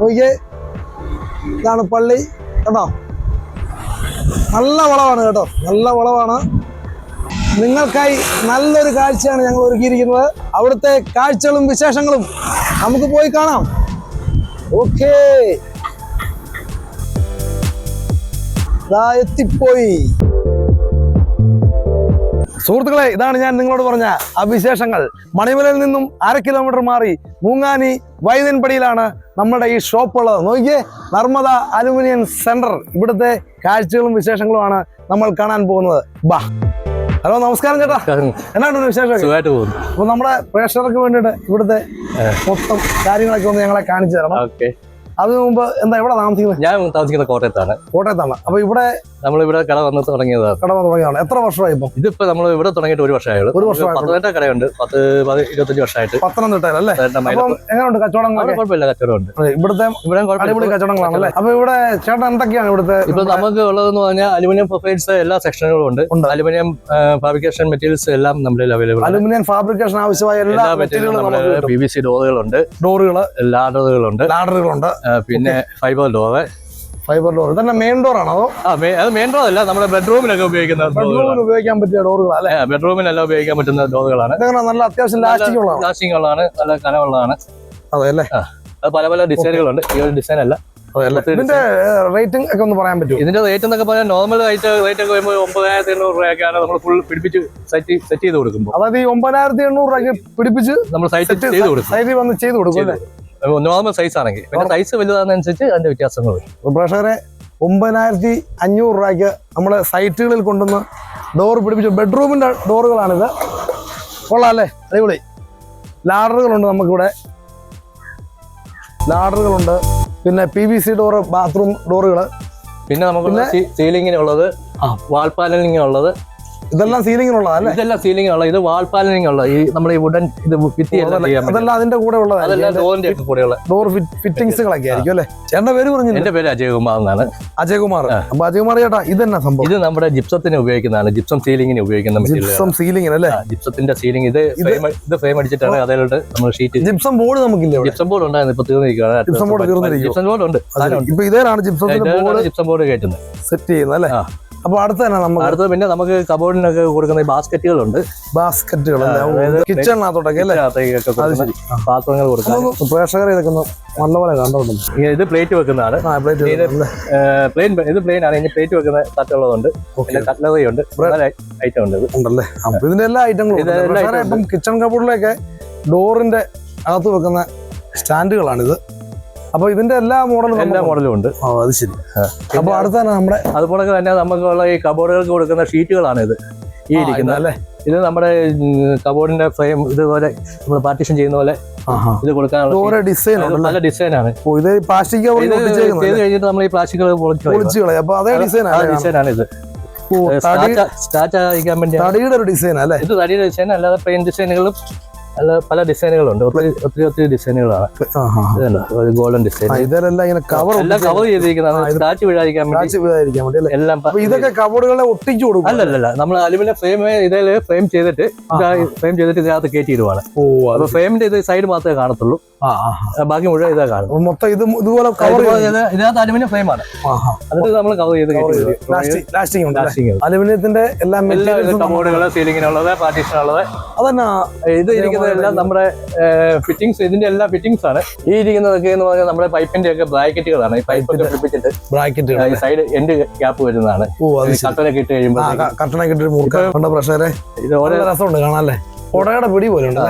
നോക്കിയേ ഇതാണ് പള്ളി. കേട്ടോ നല്ല വളവാണ് കേട്ടോ. നല്ല വളവാണ്. നിങ്ങൾക്കായി നല്ലൊരു കാഴ്ചയാണ് ഞങ്ങൾ ഒരുക്കിയിരിക്കുന്നത്. അവിടുത്തെ കാഴ്ചകളും വിശേഷങ്ങളും നമുക്ക് പോയി കാണാം. ഓക്കേ. എത്തിപ്പോയി സുഹൃത്തുക്കളെ ഇതാണ് ഞാൻ നിങ്ങളോട് പറഞ്ഞ അവിശേഷങ്ങൾ വിശേഷങ്ങൾ. മണിമലയിൽ നിന്നും അര കിലോമീറ്റർ മാറി മൂങ്ങാനി വൈതൻപടിയിലാണ് നമ്മുടെ ഈ ഷോപ്പ് ഉള്ളത്. നോക്കിയേ നർമ്മദ അലുമിനിയം സെന്റർ. ഇവിടുത്തെ കാഴ്ചകളും വിശേഷങ്ങളുമാണ് നമ്മൾ കാണാൻ പോകുന്നത്. ബാ. ഹലോ നമസ്കാരം ചേട്ടാ. എന്നാണ് വിശേഷം? സുഖമായിട്ട് പോകുന്നു. അപ്പൊ നമ്മുടെ പ്രേക്ഷകർക്ക് വേണ്ടിയിട്ട് ഇവിടുത്തെ മൊത്തം കാര്യങ്ങളൊക്കെ ഒന്ന് ഞങ്ങളെ കാണിച്ചു തരണം. ഓക്കെ. അതിനു മുമ്പ് എന്താ എവിടെ താമസിക്കുന്നത്? ഞാൻ താമസിക്കുന്നത് കോട്ടയത്താണ്. കോട്ടയത്താണ്. അപ്പൊ ഇവിടെ നമ്മളിവിടെ കട വന്ന് തുടങ്ങിയതാണ്. കട തുടങ്ങിയാണ് എത്ര വർഷമായി ഇപ്പം? ഇതിപ്പോ നമ്മൾ ഇവിടെ തുടങ്ങിയിട്ട് ഒരു വർഷമായുള്ളൂ ഒരു വർഷം പത്തനംതിട്ട കടയുണ്ട്. പത്ത് പത് ഇരുപത്തഞ്ച് വർഷമായിട്ട്. പത്തനംതിട്ടയിലല്ലേ. എങ്ങനെയുണ്ട് കച്ചവടം കുഴപ്പമില്ല കച്ചവടമുണ്ട്. ഇവിടുത്തെ ഇവിടെ അടിപൊളി കച്ചവടങ്ങളാണ് അല്ലേ? അപ്പൊ ഇവിടെ ചേട്ടൻ എന്തൊക്കെയാണ് ഇവിടുത്തെ ഇപ്പൊ നമുക്ക് ഉള്ളതെന്ന് പറഞ്ഞാൽ അലുമിനിയം പ്രൊഫൈൽസ് എല്ലാ സെക്ഷനുകളും ഉണ്ട്. അലുമിനിയം ഫാബ്രിക്കേഷൻ മെറ്റീരിയൽസ് എല്ലാം നമ്മുടെ അവൈലബിൾ അലുമിനിയം ഫാബ്രിക്കേഷൻ ആവശ്യമായ എല്ലാ മെറ്റീരിയലും പി വി സി ഡോറുകളുണ്ട് ഡോറുകൾ ലാഡറുകളുണ്ട് ലാഡറുകളുണ്ട് പിന്നെ ഫൈബർ ഡോറ് ഫൈബർ ഡോർ ഇതന്നെ മെയിൻ ഡോർ ആണോ? അതോ മെയിൻ ഡോർ അല്ല നമ്മുടെ ബെഡ്റൂമിലൊക്കെ ഉപയോഗിക്കുന്ന ബെഡ്റൂമിൽ ഉപയോഗിക്കാൻ പറ്റിയ ഡോറുകൾ അല്ലേ? ബെഡ്റൂമിലെല്ലാം ഉപയോഗിക്കാൻ പറ്റുന്ന ഡോറുകളാണ് നല്ല അത്യാവശ്യം ലാസ്റ്റിംഗ് ഉള്ളതാണ്? ലാസ്റ്റിംഗ് ഉള്ളതാണ് നല്ല കനമുള്ളതാണ് അതെ അല്ലേ? അത് പല പല ഡിസൈനുകളുണ്ട് ഈ ഒരു ഡിസൈൻ അല്ല. ഇതിന്റെ റേറ്റിംഗ് ഒക്കെ ഒന്ന് പറയാൻ പറ്റുമോ? ഇതിന്റെ റേറ്റ് എന്നൊക്കെ പറഞ്ഞാൽ നോർമൽ റേറ്റ് റേറ്റ് ഒക്കെ വരുമ്പോൾ ഒമ്പതിനായിരത്തി എണ്ണൂറ് രൂപയൊക്കെയാണ് നമ്മൾ ഫുൾ പിടിപ്പിച്ച് സെറ്റ് സെറ്റ് ചെയ്ത് കൊടുക്കുമ്പോൾ അതായത് ഈ ഒമ്പതിനായിരത്തി എണ്ണൂറ് രൂപയ്ക്ക് പിടിപ്പിച്ച് നമ്മൾ സൈറ്റ് ചെയ്ത് കൊടുക്കും. സൈറ്റിൽ വന്ന് ചെയ്ത് കൊടുക്കും അല്ലേ? നോർമൽ സൈസ് ആണെങ്കിൽ. പിന്നെ സൈസ് വലുതാണെന്നനുസരിച്ച് അതിന്റെ വ്യത്യാസങ്ങൾ വരും. പ്രേക്ഷകരെ ഒമ്പതിനായിരത്തി അഞ്ഞൂറ് രൂപയ്ക്ക് നമ്മുടെ സൈറ്റുകളിൽ കൊണ്ടുവന്ന് ഡോർ പിടിപ്പിച്ചു ബെഡ്റൂമിന്റെ ഡോറുകളാണിത് കൊള്ളാം അല്ലേ അടിപൊളി. ലാഡറുകളുണ്ട് നമുക്കിവിടെ. ലാഡറുകളുണ്ട്. പിന്നെ P V C door bathroom ഡോറുകൾ പിന്നെ നമുക്ക് സീലിങ്ങിനുള്ളത് വാൾ പാനലിങ്ങുള്ളത് ഇതെല്ലാം സീലിങ്ങിനുള്ളതാ അല്ലേ? ഇതെല്ലാം സീലിങ്ങിനുള്ള ഇത് വാൾ ഉള്ള ഈ നമ്മുടെ ഈ വുഡൻ ഇത് ഭിത്തി അതെല്ലാം അതിന്റെ കൂടെ ഉള്ളതാണ് ഡോറിന്റെ കൂടെയുള്ള ഡോർ ഫിറ്റിംഗ്സുകളൊക്കെ ആയിരിക്കും അല്ലേ? ചേട്ടന്റെ പേര് പറഞ്ഞു എന്റെ പേര് അജയകുമാർ എന്നാണ്. അജയകുമാർ. അപ്പൊ അജയകുമാർ ചേട്ടാ ഇതെന്നാ സംഭവം? ഇത് നമ്മുടെ ജിപ്സത്തിന് ഉപയോഗിക്കുന്നതാണ്. ജിപ്സം സീലിങ്ങിന് ഉപയോഗിക്കുന്ന ജിപ്സം സീലിംഗ് അല്ലേ? ജിപ്സത്തിന്റെ സീലിംഗ് ഇത് ഇത് ഫ്രെയിം അടിച്ചിട്ടാണ് അതിലോട്ട് നമ്മൾ ഷീറ്റ് ജിപ്സം ബോർഡ് നമുക്കില്ല ജിപ്സം ബോർഡ് ഉണ്ടായിരുന്നു ഇപ്പൊ തീർന്നിരിക്കുകയാണ്. Gypsum board? ജിപ്സം ബോർഡ് ഉണ്ട്. ഇപ്പൊ ഇതേലാണ് ജിപ്സം ബോർഡ് ജിപ്സം ബോർഡ് കയറ്റുന്നത്. സെറ്റ് ചെയ്യുന്നത് അല്ലേ? ആ. അപ്പൊ അടുത്ത തന്നെ നമുക്ക് അടുത്തത് പിന്നെ നമുക്ക് കബോർഡിനൊക്കെ കൊടുക്കുന്ന ബാസ്ക്കറ്റുകളുണ്ട് ബാസ്ക്കറ്റുകൾ കിച്ചണിനകത്തോട്ടൊക്കെ അല്ലേ? പാത്രങ്ങൾ കൊടുക്കാൻ പ്രേക്ഷകർ ഇതൊക്കെ നല്ലപോലെ കണ്ടോണ്ട് ഇത് പ്ലേറ്റ് വെക്കുന്നതാണ്. പ്ലേൻ ഇത് പ്ലെയിൻ ഇത് പ്ലെയിൻ ആണ്. ഇനി പ്ലേറ്റ് വെക്കുന്ന തട്ടുള്ളതുണ്ട്. പിന്നെ കട്ട്ലറി ഉണ്ട് ഐറ്റം ഉണ്ട് ഉണ്ടല്ലേ? അപ്പൊ ഇതിന്റെ എല്ലാ ഐറ്റങ്ങളും ഇപ്പം കിച്ചൺ കബോർഡിലൊക്കെ ഡോറിന്റെ അകത്ത് വെക്കുന്ന സ്റ്റാൻഡുകളാണിത്. അപ്പൊ ഇതിന്റെ എല്ലാ മോഡലും എല്ലാ മോഡലും ഉണ്ട്. അത് ശരി. അപ്പൊ അടുത്താണ് നമ്മുടെ അതുപോലെ തന്നെ നമുക്കുള്ള ഈ കബോർഡുകൾക്ക് കൊടുക്കുന്ന ഷീറ്റുകളാണ് ഇത്. ഈ ഇരിക്കുന്നത്. അല്ലേ? ഇത് നമ്മുടെ കബോർഡിന്റെ ഫ്രെയിം ഇതുപോലെ നമ്മൾ പാർട്ടീഷൻ ചെയ്യുന്ന പോലെ ഇത് കൊടുക്കാനുള്ള ഡിസൈൻ നല്ല ഡിസൈനാണ്. ഇത് പ്ലാസ്റ്റിക് ചെയ്ത് കഴിഞ്ഞിട്ട് നമ്മൾ ഈ പ്ലാസ്റ്റിക് അതേ ആണ് ഇത്. സ്റ്റാർട്ട് അയക്കാൻ വേണ്ടി തടിയുടെ ഒരു ഡിസൈൻ അല്ലേ? ഇത് തടിയുടെ ഡിസൈൻ അല്ലാതെ പ്ലെയിൻ ഡിസൈനുകളും അല്ല പല ഡിസൈനുകളുണ്ട്. ഒത്തിരി ഒത്തിരി ഒത്തിരി ഡിസൈനുകളാണ്. ഗോൾഡൻ ഡിസൈൻ ഇതിലെല്ലാം ഇങ്ങനെ കവർ എല്ലാം കവർ ചെയ്തിരിക്കുന്നതാണ് സ്റ്റാച്ച് വീഴാതിരിക്കാൻ വേണ്ടി. എല്ലാം ഇതൊക്കെ കവറുകളെ ഒട്ടിച്ചു കൊടുക്കും. അല്ലല്ല നമ്മൾ അലുമിനിയം ഫ്രെയിം ഇതിൽ ഫ്രെയിം ചെയ്തിട്ട് ഫ്രെയിം ചെയ്തിട്ട് ഇതിനകത്ത് കയറ്റിയിടുവാണ്. അപ്പൊ ഫ്രെയിമിന്റെ ഇത് സൈഡ് മാത്രമേ കാണത്തുള്ളൂ. ബാക്കി മുഴുവൻ ഇതാ കാണും മൊത്തം ഇത് ഇതുപോലെ കവർ ഇതിനകത്ത് അലുമിനിയം ഫ്രെയിം ആണ്. എന്നിട്ട് നമ്മൾ കവർ ചെയ്ത്? അലുമിനിയത്തിന്റെ എല്ലാ കമോഡുകൾ സീലിങ്ങിനുള്ളത് പാർട്ടീഷനുള്ളത് അതന്നെ? ഇത് ഇരിക്കുന്നതെല്ലാം നമ്മുടെ ഫിറ്റിംഗ്സ് ഇതിന്റെ എല്ലാ ഫിറ്റിംഗ്സ് ആണ്. ഈ ഇരിക്കുന്നതൊക്കെ എന്ന് പറഞ്ഞാൽ നമ്മുടെ പൈപ്പിന്റെ ഒക്കെ ബ്രാക്കറ്റുകളാണ് ഈ പൈപ്പിന്റെ പിടിപ്പിച്ചിട്ട് ബ്രാക്കറ്റ് സൈഡ് എൻഡ് ഗ്യാപ്പ് വരുന്നതാണ് കട്ടനൊക്കെ ഇട്ട് കഴിയുമ്പോൾ കട്ടനൊക്കെ ഇട്ട് മുറുക്ക കണ്ട പ്രഷറെ ഇത് ഓരോ രസമുണ്ട് കാണാല്ലേ കൊടയുടെ പിടി പോലെ ഉണ്ട്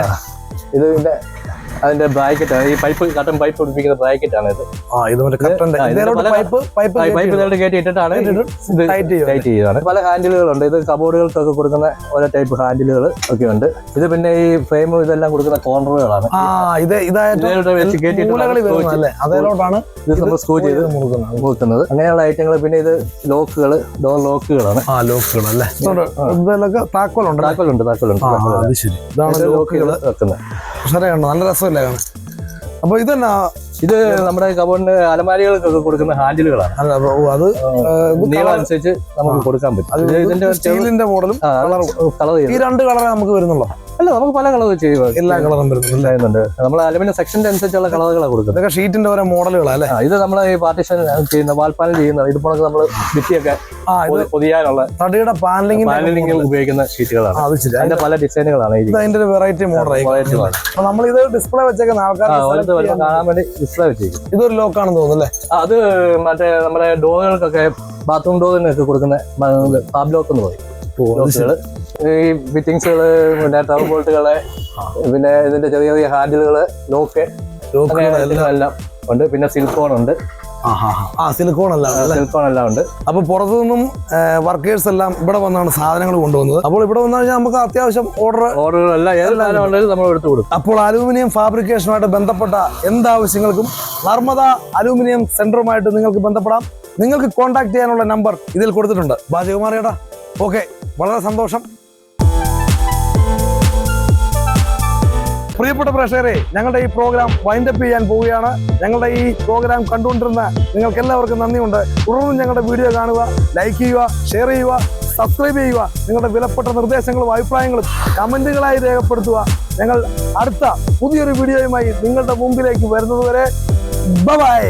ഇത് ഇതിന്റെ അതിന്റെ ബ്രാക്കറ്റ് ഈ പൈപ്പ് കട്ടൻ പൈപ്പ് പിടിപ്പിക്കുന്ന ബ്രാക്കറ്റ് ആണ് ഇത് പൈപ്പ് ഇതിലോട്ട് കയറ്റി ഇട്ടിട്ടാണ് ഇത് ടൈറ്റ് ചെയ്യുകയാണ് പല ഹാൻഡിലുകളുണ്ട് ഇത് കബോർഡുകൾക്കൊക്കെ കൊടുക്കുന്ന ഓരോ ടൈപ്പ് ഹാൻഡിലുകൾ ഒക്കെ ഉണ്ട്. ഇത് പിന്നെ ഈ ഫ്രെയിം ഇതെല്ലാം കൊടുക്കുന്ന കോർണറുകളാണ് ഇത് സ്ക്രൂ ചെയ്ത് മുറുക്കുന്നത്. അങ്ങനെയുള്ള ഐറ്റങ്ങൾ പിന്നെ ഇത് ലോക്കുകൾ ഡോർ ലോക്കുകളാണ് ആ ലോക്കുകൾ അല്ലേ? താക്കോലുണ്ട്? താക്കോലുണ്ട് താക്കോലുണ്ട്. ലോക്കുകൾ വെക്കുന്നത്. പ്രഷറെ കണ്ടോ. നല്ല രസമല്ലേ കാണാൻ? അപ്പൊ ഇതന്നെ? ഇത് നമ്മുടെ കബോർഡിന്റെ അലമാരികൾക്കൊക്കെ കൊടുക്കുന്ന ഹാൻഡിലുകളാണ്. അല്ല ഓ, അത് നീളം അനുസരിച്ച് നമുക്ക് കൊടുക്കാൻ പറ്റും. ഇതിന്റെ സ്റ്റീലിന്റെ മോഡലും കളർ ഈ രണ്ട് കളറേ നമുക്ക് വരുന്നുള്ളൂ. അല്ല നമുക്ക് പല കളർ ചെയ്യുക. എല്ലാ കളറും വരുന്നുണ്ട്. നമ്മൾ അലുമിനിയം സെക്ഷന്റെ അനുസരിച്ചുള്ള കളറുകളാണ് കൊടുക്കുന്നത്. ഇതൊക്കെ ഷീറ്റിന്റെ ഓരോ മോഡലുകളാണ് അല്ലേ? ഇത് നമ്മൾ ഈ പാർട്ടിഷൻ ചെയ്യുന്ന വാൽപ്പാനൽ ചെയ്യുന്ന ഇത് പോണക്ക് നമ്മൾ ഭിത്തിയൊക്കെ പൊതിയാനുള്ള തടിയുടെ പാനലിംഗ് പാനലിംഗിൽ ഉപയോഗിക്കുന്ന ഷീറ്റുകളാണ്. അതിന്റെ പല ഡിസൈനുകളാണ് അതിന്റെ ഒരു വെറൈറ്റി. അപ്പൊ നമ്മൾ ഇത് ഡിസ്പ്ലേ വെച്ചേക്കുന്ന ആൾക്കാർ കാണാൻ വേണ്ടി ഡിസ്പ്ലേ വെച്ചിരിക്കും ഇതൊരു ലോക്കാണെന്ന് തോന്നുന്നു അല്ലേ? അത് മറ്റേ നമ്മുടെ ഡോറുകൾക്കൊക്കെ ബാത്റൂം ഡോറിനൊക്കെ കൊടുക്കുന്ന ഫാബ് ലോക്ക് എന്ന് പറയും. ഈ ഫിറ്റിങ്സുകൾ പിന്നെ ടവർ ബോൾട്ടുകൾ പിന്നെ ഇതിന്റെ ചെറിയ ചെറിയ ഹാൻഡിലുകൾ ലോക്ക് എല്ലാം. ഉണ്ട്. പിന്നെ സിൽക്കോൺ ഉണ്ട് ആ സിലിക്കോൺ അല്ല? സിലിക്കോൺ എല്ലാം ഉണ്ട്. അപ്പൊ പുറത്തു നിന്നും വർക്കേഴ്സ് എല്ലാം ഇവിടെ വന്നാണ് സാധനങ്ങൾ കൊണ്ടുവന്നത്. അപ്പോൾ ഇവിടെ വന്നു കഴിഞ്ഞാൽ നമുക്ക് അത്യാവശ്യം ഓർഡർ ഓർഡറുകളെല്ലാം ഏത് സാധനം ഉണ്ടെങ്കിലും നമ്മൾ എടുത്തു കൊടുക്കും. അപ്പോൾ അലൂമിനിയം ഫാബ്രിക്കേഷനുമായിട്ട് ബന്ധപ്പെട്ട എന്താവശ്യങ്ങൾക്കും നർമ്മദ അലൂമിനിയം സെന്ററുമായിട്ട് നിങ്ങൾക്ക് ബന്ധപ്പെടാം. നിങ്ങൾക്ക് കോൺടാക്ട് ചെയ്യാനുള്ള നമ്പർ ഇതിൽ കൊടുത്തിട്ടുണ്ട്. ബാജകുമാർ ചേട്ടാ ഓക്കെ വളരെ സന്തോഷം. പ്രിയപ്പെട്ട പ്രേക്ഷകരെ ഞങ്ങളുടെ ഈ പ്രോഗ്രാം വൈൻഡപ്പ് ചെയ്യാൻ പോവുകയാണ്. ഞങ്ങളുടെ ഈ പ്രോഗ്രാം കണ്ടുകൊണ്ടിരുന്ന നിങ്ങൾക്ക് എല്ലാവർക്കും നന്ദിയുണ്ട്. തുടർന്നും ഞങ്ങളുടെ വീഡിയോ കാണുക ലൈക്ക് ചെയ്യുക ഷെയർ ചെയ്യുക സബ്സ്ക്രൈബ് ചെയ്യുക. നിങ്ങളുടെ വിലപ്പെട്ട നിർദ്ദേശങ്ങളും അഭിപ്രായങ്ങളും കമന്റുകളായി രേഖപ്പെടുത്തുക. ഞങ്ങൾ അടുത്ത പുതിയൊരു വീഡിയോയുമായി നിങ്ങളുടെ മുമ്പിലേക്ക് വരുന്നതുവരെ ബൈ